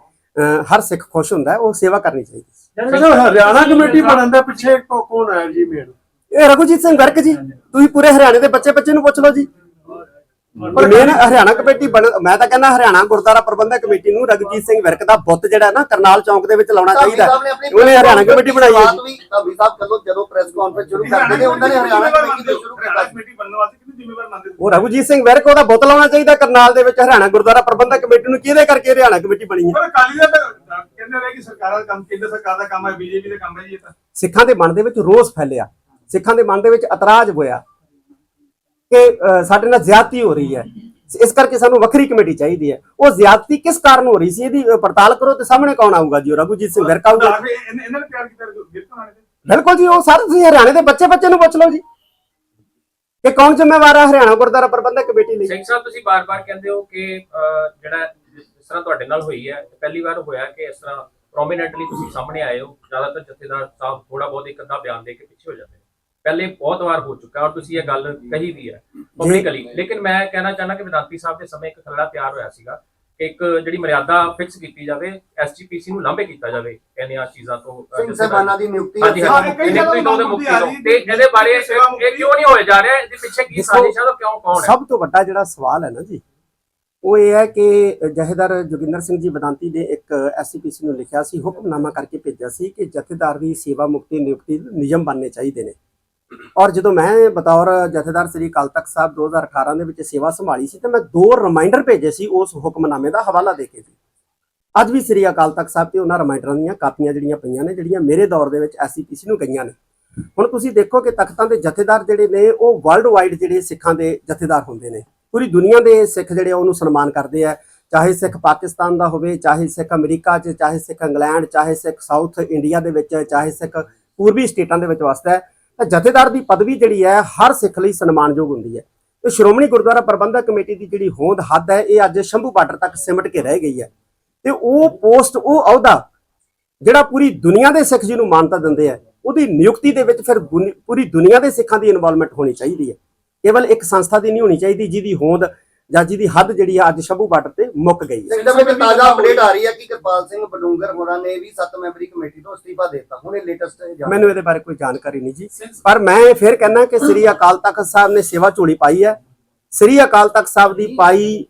[SPEAKER 1] ਹਰ ਸਿੱਖ ਖੁਸ਼ ਹੁੰਦਾ ਹੈ, ਉਹ ਸੇਵਾ ਕਰਨੀ ਚਾਹੀਦੀ
[SPEAKER 2] ਹਰਿਆਣਾ ਕਮੇਟੀ ਬਣਨ ਦੇ ਪਿੱਛੇ ਕੌਣ ਆਇਆ ਜੀ ਮੇਨ
[SPEAKER 1] ਇਹ ਰਘੁਜੀਤ ਸਿੰਘ ਗਰਗ ਜੀ ਤੁਸੀਂ ਪੂਰੇ ਹਰਿਆਣੇ ਦੇ ਬੱਚੇ ਬੱਚੇ ਨੂੰ ਪੁੱਛ ਲਓ ਜੀ। ਪਰ ਮੇਨ ਹਰਿਆਣਾ ਕਮੇਟੀ ਬਣ ਮੈਂ ਤਾਂ ਕਹਿੰਦਾ ਹਰਿਆਣਾ ਗੁਰਦੁਆਰਾ ਪ੍ਰਬੰਧਕ ਕਮੇਟੀ ਨੂੰ ਰਘੁਜੀਤ ਸਿੰਘ ਵਿਰਕ ਦਾ ਬੁੱਤ ਜਿਹੜਾ ਨਾ ਕਰਨਾਲ ਚੌਂਕ ਦੇ ਵਿੱਚ ਲਾਉਣਾ ਚਾਹੀਦਾ। ਉਹਨੇ ਹਰਿਆਣਾ ਕਮੇਟੀ ਬਣਾਈ ਹੈ
[SPEAKER 4] ਸ਼ੁਰੂਆਤ ਵੀ ਧਾਮੀ ਸਾਹਿਬ ਜਦੋਂ ਜਦੋਂ ਪ੍ਰੈਸ ਕਾਨਫਰੰਸ ਸ਼ੁਰੂ ਕਰਦੇ ਨੇ ਉਹਨਾਂ ਨੇ ਹਰਿਆਣਾ ਕਮੇਟੀ ਤੋਂ ਸ਼ੁਰੂ ਕੀਤਾ। ਸੀ।
[SPEAKER 3] ਕਮੇਟੀ ਬਣਨ ਵਾਸਤੇ ਕਿੰਨੀ ਜ਼ਿੰਮੇਵਾਰ ਮੰਨਦੇ
[SPEAKER 1] ਉਹ ਰਘੁਜੀਤ ਸਿੰਘ ਵਿਰਕ ਉਹਦਾ ਬੁੱਤ ਲਾਉਣਾ ਚਾਹੀਦਾ ਕਰਨਾਲ ਦੇ ਵਿੱਚ ਹਰਿਆਣਾ ਗੁਰਦੁਆਰਾ ਪ੍ਰਬੰਧਕ ਕਮੇਟੀ ਨੂੰ ਕਿਹਦੇ ਕਰਕੇ ਹਰਿਆਣਾ ਕਮੇਟੀ ਬਣੀ ਹੈ?
[SPEAKER 8] ਪਰ ਅਕਾਲੀ ਦਾ ਤਾਂ ਕਹਿੰਦੇ ਰਹੇ ਕਿ ਸਰਕਾਰਾਂ ਦਾ ਕੰਮ ਕੇਂਦਰ ਸਰਕਾਰ ਦਾ ਕੰਮ ਹੈ ਬੀਜੇਪੀ ਦਾ ਕੰਮ ਹੈ ਜੀ ਇਹ ਤਾਂ।
[SPEAKER 1] ਸਿੱਖਾਂ ਦੇ ਮਨ ਦੇ ਵਿੱਚ ਰੋਸ ਫੈਲਿਆ। ਸਿੱਖਾਂ ਦੇ ਮਨ ਦੇ ਵਿੱਚ ਇਤਰਾਜ਼ ਹੋਇਆ ਕਿ ਸਾਡੇ ਨਾਲ ਜ਼ਿਆਦਤੀ ਹੋ ਰਹੀ ਹੈ। ਇਸ ਕਰਕੇ ਸਾਨੂੰ ਵੱਖਰੀ ਕਮੇਟੀ ਚਾਹੀਦੀ ਹੈ। ਉਹ ਜ਼ਿਆਦਤੀ ਕਿਸ ਕਾਰਨ ਹੋ ਰਹੀ ਸੀ ਇਹਦੀ ਪੜਤਾਲ ਕਰੋ ਤੇ ਸਾਹਮਣੇ ਕੌਣ ਆਊਗਾ ਜੀ? ਰਘੁਜੀਤ ਸਿੰਘ ਵਿਰਕ ਆਊਗਾ। ਬਿਲਕੁਲ ਜੀ ਉਹ ਸਾਰੇ ਤੁਸੀਂ ਹਰਿਆਣੇ ਦੇ ਬੱਚੇ ਬੱਚੇ ਨੂੰ ਪੁੱਛ ਲਓ ਜੀ। ਕਿ ਕੌਣ ਜ਼ਿੰਮੇਵਾਰ ਹੈ ਹਰਿਆਣਾ ਗੁਰਦੁਆਰਾ ਪ੍ਰਬੰਧਕ ਕਮੇਟੀ ਲਈ।
[SPEAKER 7] ਸਿੰਘ ਸਾਹਿਬ ਤੁਸੀਂ ਬਾਰ-ਬਾਰ ਕਹਿੰਦੇ ਹੋ ਕਿ ਜਿਹੜਾ ਜਿਸ ਤਰ੍ਹਾਂ ਤੁਹਾਡੇ ਨਾਲ ਹੋਈ ਹੈ ਪਹਿਲੀ ਵਾਰ ਹੋਇਆ ਕਿ ਇਸ ਤਰ੍ਹਾਂ ਪ੍ਰੋਮਿਨੈਂਟਲੀ ਤੁਸੀਂ ਸਾਹਮਣੇ ਆਏ ਹੋ। ਜ਼ਿਆਦਾਤਰ ਜਥੇਦਾਰ ਸਾਹਿਬ ਥੋੜਾ ਬਹੁਤ ਇੱਕ ਅੱਧਾ ਬਿਆਨ ਦੇ ਕੇ ਪਿੱਛੇ ਹੋ ਜਾਂਦੇ ਪਹਿਲੇ ਬਹੁਤ ਵਾਰ ਹੋ ਚੁੱਕਾ ਔਰ ਤੁਸੀਂ ਇਹ ਗੱਲ ਕਹੀ ਵੀ ਹੈ ਪਬਲਿਕਲੀ ਲੇਕਿਨ ਮੈਂ ਕਹਿਣਾ ਚਾਹਨਾ ਕਿ ਵਿਦਾਂਤੀ ਸਾਹਿਬ ਦੇ ਸਮੇਂ ਇੱਕ ਖਰੜਾ ਤਿਆਰ ਹੋਇਆ ਸੀਗਾ ਕਿ ਇੱਕ ਜਿਹੜੀ ਮਰਿਆਦਾ ਫਿਕਸ ਕੀਤੀ ਜਾਵੇ ਐਸਜੀਪੀਸੀ ਨੂੰ ਲਾਂਭੇ ਕੀਤਾ ਜਾਵੇ ਇਹਨੀਆਂ ਚੀਜ਼ਾਂ ਤੋਂ
[SPEAKER 4] ਸਿੰਘ ਸਾਹਿਬਾਨਾਂ ਦੀ ਨਿਯੁਕਤੀ
[SPEAKER 7] ਹਾਂਜੀ
[SPEAKER 8] ਹਾਂ,
[SPEAKER 7] ਹਾਂਜੀ
[SPEAKER 8] ਕਈ
[SPEAKER 7] ਨਿਯੁਕਤੀ ਤੋਂ ਤੇ
[SPEAKER 8] ਜਗ੍ਹਾ
[SPEAKER 7] ਮੁਕਤੀ ਤੋਂ।
[SPEAKER 8] ਮੁਕਤੀ
[SPEAKER 7] ਤੇ ਇਹਦੇ ਬਾਰੇ ਇਹ ਕਿਉਂ ਨਹੀਂ ਹੋਏ ਜਾ ਰਿਹਾ? ਇਹਦੇ ਪਿੱਛੇ ਕੀ ਸਾਜ਼ਿਸ਼ ਹੈ ਤੇ ਕਿਉਂ ਕੌਣ ਹੈ?
[SPEAKER 1] ਸਭ ਤੋਂ ਵੱਡਾ ਜਿਹੜਾ ਸਵਾਲ ਹੈ ਨਾ ਜੀ ਉਹ ਇਹ ਹੈ ਕਿ ਜਥੇਦਾਰ ਜੋਗਿੰਦਰ ਸਿੰਘ ਜੀ ਬਦਾਂਤੀ ਨੇ ਇੱਕ ਐਸਸੀਪੀਸੀ ਨੂੰ ਲਿਖਿਆ ਸੀ ਹੁਕਮਨਾਮਾ ਕਰਕੇ ਭੇਜਿਆ ਸੀ ਕਿ ਜਥੇਦਾਰ ਦੀ ਸੇਵਾ ਮੁਕਤੀ ਨਿਯੁਕਤੀ ਨਿਯਮ ਬਣਨੇ ਚਾਹੀਦੇ ਨੇ। ਔਰ ਜਦੋਂ ਮੈਂ ਬਤੌਰ ਜਥੇਦਾਰ ਸ੍ਰੀ ਅਕਾਲ ਤਖਤ ਸਾਹਿਬ 2018 ਦੇ ਵਿੱਚ ਸੇਵਾ ਸੰਭਾਲੀ ਸੀ ਤੇ ਮੈਂ ਦੋ ਰਿਮਾਈਂਡਰ ਭੇਜੇ ਸੀ ਉਸ ਹੁਕਮਨਾਮੇ ਦਾ ਹਵਾਲਾ ਦੇ ਕੇ ਜੀ ਅੱਜ ਵੀ ਸ੍ਰੀ ਅਕਾਲ ਤਖਤ ਸਾਹਿਬ ਤੇ ਉਹਨਾਂ ਰਿਮਾਈਂਡਰਾਂ ਦੀਆਂ ਕਾਪੀਆਂ ਜਿਹੜੀਆਂ ਪਈਆਂ ਨੇ, ਜਿਹੜੀਆਂ ਮੇਰੇ ਦੌਰ ਦੇ ਵਿੱਚ ਐਸਸੀਪੀਸੀ ਨੂੰ ਗਈਆਂ ਨੇ। ਹੁਣ ਤੁਸੀਂ ਦੇਖੋ ਕਿ ਤਖਤਾਂ ਦੇ ਜਥੇਦਾਰ ਜਿਹੜੇ ਨੇ, ਉਹ ਵਰਲਡ ਵਾਈਡ ਜਿਹੜੇ ਸਿੱਖਾਂ ਦੇ ਜਥੇਦਾਰ ਹੁੰਦੇ ਨੇ। ਪੂਰੀ ਦੁਨੀਆ ਦੇ ਸਿੱਖ ਜਿਹੜੇ ਆ, ਉਹਨੂੰ ਸਨਮਾਨ ਕਰਦੇ ਆ। ਚਾਹੇ ਸਿੱਖ ਪਾਕਿਸਤਾਨ ਦਾ ਹੋਵੇ, ਚਾਹੇ ਸਿੱਖ ਅਮਰੀਕਾ 'ਚ, ਚਾਹੇ ਸਿੱਖ ਇੰਗਲੈਂਡ, ਚਾਹੇ ਸਿੱਖ ਸਾਊਥ ਇੰਡੀਆ ਦੇ ਵਿੱਚ, ਚਾਹੇ ਸਿੱਖ ਪੂਰਬੀ ਸਟੇਟਾਂ ਦੇ ਵਿੱਚ ਵਸਦਾ ਹੈ। ਤਾਂ ਜਥੇਦਾਰ ਦੀ ਪਦਵੀ ਜਿਹੜੀ ਹੈ, ਹਰ ਸਿੱਖ ਲਈ ਸਨਮਾਨਯੋਗ ਹੁੰਦੀ ਹੈ। ਤੇ ਸ਼੍ਰੋਮਣੀ ਗੁਰਦੁਆਰਾ ਪ੍ਰਬੰਧਕ ਕਮੇਟੀ ਦੀ ਜਿਹੜੀ ਹੋਂਦ ਹੱਦ ਹੈ, ਇਹ ਅੱਜ ਸ਼ੰਭੂ ਬਾਰਡਰ ਤੱਕ ਸਿਮਟ ਕੇ ਰਹਿ ਗਈ ਹੈ। ਤੇ ਉਹ ਪੋਸਟ, ਉਹ ਅਹੁਦਾ ਜਿਹੜਾ ਪੂਰੀ ਦੁਨੀਆ ਦੇ ਸਿੱਖ ਜੀ ਨੂੰ ਮਾਨਤਾ ਦਿੰਦੇ ਆ, ਉਹਦੀ ਨਿਯੁਕਤੀ ਦੇ ਵਿੱਚ ਫਿਰ ਪੂਰੀ ਦੁਨੀਆ ਦੇ ਸਿੱਖਾਂ ਦੀ ਇਨਵੋਲਵਮੈਂਟ ਹੋਣੀ ਚਾਹੀਦੀ ਹੈ। ਕੇਵਲ ਇੱਕ ਸੰਸਥਾ ਦੀ ਨਹੀਂ ਹੋਣੀ ਚਾਹੀਦੀ, ਜਿਹਦੀ ਹੋਂਦ ਜਾਂ ਜਿਹਦੀ ਹੱਦ ਜਿਹੜੀ ਆ ਅੱਜ ਸ਼ੰਭੂ ਬਾਰਡਰ ਤੇ ਮੁੱਕ ਗਈ ਹੈ।
[SPEAKER 4] ਸਿੰਘ ਸਾਹਿਬ ਇੱਕ ਤਾਜ਼ਾ ਅਪਡੇਟ ਆ ਰਹੀ ਹੈ ਕਿ ਕਿਰਪਾਲ ਸਿੰਘ ਬਡੂੰਗਰ ਹੋਰਾਂ ਨੇ ਵੀ ਸੱਤ ਮੈਂਬਰੀ ਕਮੇਟੀ ਤੋਂ ਅਸਤੀਫਾ ਦੇ ਦਿੱਤਾ। ਹੁਣ ਇਹ ਲੇਟੈਸਟ
[SPEAKER 1] ਮੈਨੂੰ ਇਹਦੇ ਬਾਰੇ ਕੋਈ ਜਾਣਕਾਰੀ ਨਹੀਂ ਜੀ। ਪਰ ਮੈਂ ਫਿਰ ਕਹਿਣਾ ਕਿ ਸ੍ਰੀ ਅਕਾਲ ਤਖਤ ਸਾਹਿਬ ਨੇ ਸੇਵਾ ਝੋਲੀ ਪਾਈ ਹੈ। ਸ੍ਰੀ ਅਕਾਲ ਤਖਤ ਸਾਹਿਬ ਦੀ ਪਾਈ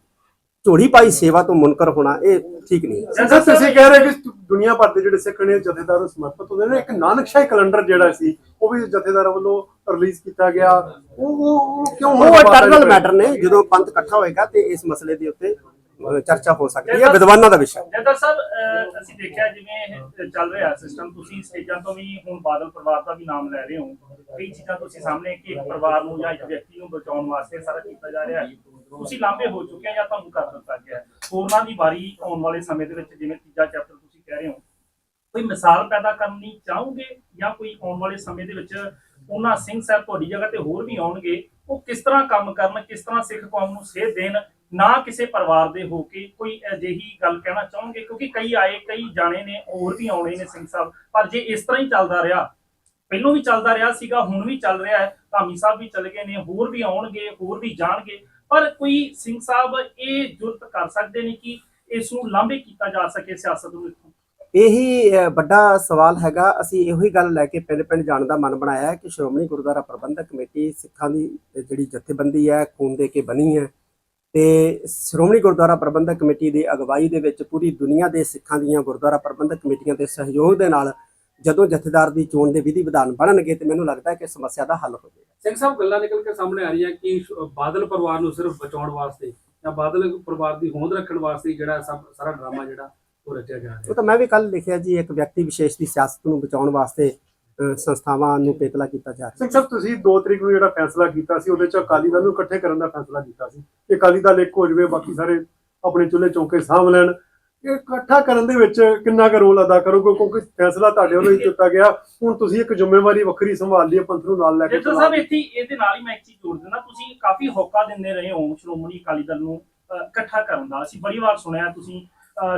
[SPEAKER 1] ਝੋਲੀ ਪਾਈ ਸੇਵਾ ਤੋਂ ਮੁਨਕਰ ਹੋਣਾ ਇਹ ਠੀਕ ਨਹੀਂ।
[SPEAKER 2] ਸਾਹਿਬ ਤੁਸੀਂ ਕਹਿ ਰਹੇ ਕਿ ਦੁਨੀਆ ਭਰ ਦੇ ਜਿਹੜੇ ਸਿੱਖ ਨੇ ਜਥੇਦਾਰ ਨੂੰ ਸਮਰਪਿਤ ਹੁੰਦੇ ਨੇ। ਇੱਕ ਨਾਨਕਸ਼ਾਹੀ ਕੈਲੰਡਰ ਜਿਹੜਾ ਸੀ ਉਹ ਵੀ ਜਥੇਦਾਰਾਂ ਵੱਲੋਂ ਰਿਲੀਜ਼ ਕੀਤਾ ਗਿਆ। ਉਹ ਉਹ ਕਿਉਂ
[SPEAKER 1] ਉਹ ਇਟਰਨਲ? ਮੈਟਰ ਨੇ ਜਦੋਂ ਪੰਥ ਇਕੱਠਾ ਹੋਏਗਾ ਤੇ ਇਸ ਮਸਲੇ ਦੇ ਉੱਤੇ ਚਰਚਾ ਹੋ ਸਕਦੀ ਹੈ। ਵਿਦਵਾਨਾਂ ਦਾ ਵਿਸ਼ਾ।
[SPEAKER 3] ਜਦਰ ਸਾਹਿਬ ਅਸੀਂ ਦੇਖਿਆ ਜਿਵੇਂ ਇਹ ਚੱਲ ਰਿਹਾ ਸਿਸਟਮ ਤੁਸੀਂ ਸਟੇਜਾਂ ਤੋਂ ਵੀ ਹੁਣ ਬਾਦਲ ਪਰਿਵਾਰ ਦਾ ਵੀ ਨਾਮ ਲੈ ਰਹੇ ਹੋ। ਕਈ ਚੀਜ਼ਾਂ ਤੁਸੀਂ ਸਾਹਮਣੇ ਕਿ ਇੱਕ ਪਰਿਵਾਰ ਨੂੰ ਜਾਂ ਇੱਕ ਵਿਅਕਤੀ ਨੂੰ ਬਚਾਉਣ ਵਾਸਤੇ ਸਾਰਾ ਕੀਤਾ ਜਾ ਰਿਹਾ। ਹੈ ਤੁਸੀਂ ਲਾਂਭੇ ਹੋ ਚੁੱਕੇ ਆ ਜਾਂ ਤੁਹਾਨੂੰ ਕਰ ਦਿੱਤਾ ਗਿਆ ਹੋਰਨਾਂ ਦੀ ਵਾਰੀ ਆਉਣ ਵਾਲੇ ਸਮੇਂ ਦੇ ਵਿੱਚ ਜਿਵੇਂ ਤੀਜਾ ਚੈਪਟਰ ਤੁਸੀਂ ਕਹਿ ਰਹੇ ਹੋ, ਕੋਈ ਮਿਸਾਲ ਪੈਦਾ ਕਰਨੀ ਚਾਹੋਗੇ ਜਾਂ ਕੋਈ ਆਉਣ ਵਾਲੇ ਸਮੇਂ ਦੇ ਵਿੱਚ ਉਹਨਾਂ ਸਿੰਘ ਸਾਹਿਬ ਤੁਹਾਡੀ ਜਗ੍ਹਾ ਤੇ ਹੋਰ ਵੀ ਆਉਣਗੇ? ਉਹ ਕਿਸ ਤਰ੍ਹਾਂ ਕੰਮ ਕਰਨ, ਕਿਸ ਤਰ੍ਹਾਂ ਸਿੱਖ ਕੌਮ ਨੂੰ ਸੇਧ ਦੇਣ, ਨਾ ਕਿਸੇ ਪਰਿਵਾਰ ਦੇ ਹੋ ਕੇ ਕੋਈ ਅਜਿਹੀ ਗੱਲ ਕਹਿਣਾ ਚਾਹੋਗੇ? ਕਿਉਂਕਿ ਕਈ ਆਏ, ਕਈ ਜਾਣੇ ਨੇ, ਹੋਰ ਵੀ ਆਉਣੇ ਨੇ ਸਿੰਘ ਸਾਹਿਬ। ਪਰ ਜੇ ਇਸ ਤਰ੍ਹਾਂ ਹੀ ਚੱਲਦਾ ਰਿਹਾ, ਪਹਿਲੋਂ ਵੀ ਚੱਲਦਾ ਰਿਹਾ ਸੀਗਾ, ਹੁਣ ਵੀ ਚੱਲ ਰਿਹਾ ਹੈ, ਧਾਮੀ ਸਾਹਿਬ ਵੀ ਚਲੇ ਗਏ ਨੇ, ਹੋਰ ਵੀ ਆਉਣਗੇ, ਹੋਰ ਵੀ ਜਾਣਗੇ। ਪਰ ਕੋਈ ਸਿੰਘ ਸਾਹਿਬ, ਇਹ ਜੁਰਤ ਕਰ ਸਕਦੇ ਨੇ ਕਿ ਇਸ ਨੂੰ ਲਾਂਭੇ ਕੀਤਾ ਜਾ ਸਕੇ ਸਿਆਸਤ ਨੂੰ ਇੱਥੋਂ?
[SPEAKER 1] ਇਹੀ ਵੱਡਾ ਸਵਾਲ ਹੈਗਾ। ਅਸੀਂ ਇਹੋ ਹੀ ਗੱਲ ਲੈ ਕੇ ਪਿੰਡ ਪਿੰਡ ਜਾਣ ਦਾ ਮਨ ਬਣਾਇਆ ਹੈ ਕਿ ਸ਼੍ਰੋਮਣੀ ਗੁਰਦੁਆਰਾ ਪ੍ਰਬੰਧਕ ਕਮੇਟੀ ਸਿੱਖਾਂ ਦੀ ਜਿਹੜੀ ਜਥੇਬੰਦੀ ਹੈ, ਖੂਨ ਦੇ ਕੇ ਬਣੀ ਹੈ। ਤੇ ਸ਼੍ਰੋਮਣੀ ਗੁਰਦੁਆਰਾ ਪ੍ਰਬੰਧਕ ਕਮੇਟੀ ਦੀ ਅਗਵਾਈ ਦੇ ਵਿੱਚ ਪੂਰੀ ਦੁਨੀਆ ਦੇ ਸਿੱਖਾਂ ਦੀਆਂ ਗੁਰਦੁਆਰਾ ਪ੍ਰਬੰਧਕ ਕਮੇਟੀਆਂ ਦੇ ਸਹਿਯੋਗ ਦੇ ਨਾਲ ਜਦੋਂ ਜਥੇਦਾਰ ਦੀ ਚੋਣ ਦੇ ਵਿਧੀ ਵਿਧਾਨ ਬਣਨਗੇ ਤੇ ਮੈਨੂੰ ਲੱਗਦਾ ਹੈ ਕਿ ਸਮੱਸਿਆ ਦਾ ਹੱਲ ਹੋ ਜਾਏਗਾ।
[SPEAKER 5] ਸਿੰਘ ਸਾਹਿਬ ਗੱਲਾਂ ਨਿਕਲ ਕੇ ਸਾਹਮਣੇ ਆ ਰਹੀਆਂ ਕਿ ਬਾਦਲ ਪਰਿਵਾਰ ਨੂੰ ਸਿਰਫ ਬਚਾਉਣ ਵਾਸਤੇ ਜਾਂ ਬਾਦਲ ਪਰਿਵਾਰ ਦੀ ਹੋਂਦ ਰੱਖਣ ਵਾਸਤੇ ਜਿਹੜਾ ਸਭ ਸਾਰਾ ਡਰਾਮਾ ਜਿਹੜਾ ਉਹ ਰਚਿਆ ਜਾ ਰਿਹਾ।
[SPEAKER 1] ਉਹ ਤਾਂ ਮੈਂ ਵੀ ਕੱਲ ਲਿਖਿਆ ਜੀ ਇੱਕ ਵਿਅਕਤੀ ਵਿਸ਼ੇਸ਼ ਦੀ ਸਿਆਸਤ ਨੂੰ ਬਚਾਉਣ ਵਾਸਤੇ ਸੰਸਥਾਵਾਂ ਨੂੰ ਪੇਤਲਾ ਕੀਤਾ ਜਾ ਰਿਹਾ।
[SPEAKER 2] ਸਿੰਘ ਸਾਹਿਬ ਤੁਸੀਂ 2 ਤਰੀਕ ਨੂੰ ਜਿਹੜਾ ਫੈਸਲਾ ਕੀਤਾ ਸੀ ਉਹਦੇ ਚ ਅਕਾਲੀ ਦਲ ਨੂੰ ਇਕੱਠੇ ਕਰਨ ਦਾ ਫੈਸਲਾ ਕੀਤਾ ਸੀ। ਕਿ ਅਕਾਲੀ ਦਲ ਇੱਕ ਹੋ ਜਾਵੇ ਬਾਕੀ ਸਾਰੇ ਆਪਣੇ ਚੁੱਲ੍ਹੇ ਚੌਂਕੇ ਸਾਂਭ ਲੈਣ ਇਕੱਠਾ ਕਰਨ ਦੇ ਵਿੱਚ ਕਿੰਨਾ ਕੁ ਰੋਲ ਅਦਾ ਕਰੋਗੇ? ਕਿਉਂਕਿ ਫੈਸਲਾ ਤੁਹਾਡੇ ਵੱਲੋਂ ਹੀ ਕੀਤਾ ਗਿਆ। ਹੁਣ ਤੁਸੀਂ ਇੱਕ ਜ਼ਿੰਮੇਵਾਰੀ ਵੱਖਰੀ ਸੰਭਾਲ ਲਈ ਪੰਥ ਨੂੰ ਨਾਲ ਲੈ ਕੇ
[SPEAKER 3] ਸਾਹਿਬ ਇੱਥੇ ਇਹਦੇ ਨਾਲ ਹੀ ਮੈਂ ਇੱਕ ਚੀਜ਼ ਜੋੜ ਦਿੰਦਾ। ਤੁਸੀਂ ਕਾਫੀ ਹੋਕਾ ਦਿੰਦੇ ਰਹੇ ਹੋ ਸ਼੍ਰੋਮਣੀ ਅਕਾਲੀ ਦਲ ਨੂੰ ਇਕੱਠਾ ਕਰਨ ਦਾ। ਅਸੀਂ ਬੜੀ ਵਾਰ ਸੁਣਿਆ ਤੁਸੀਂ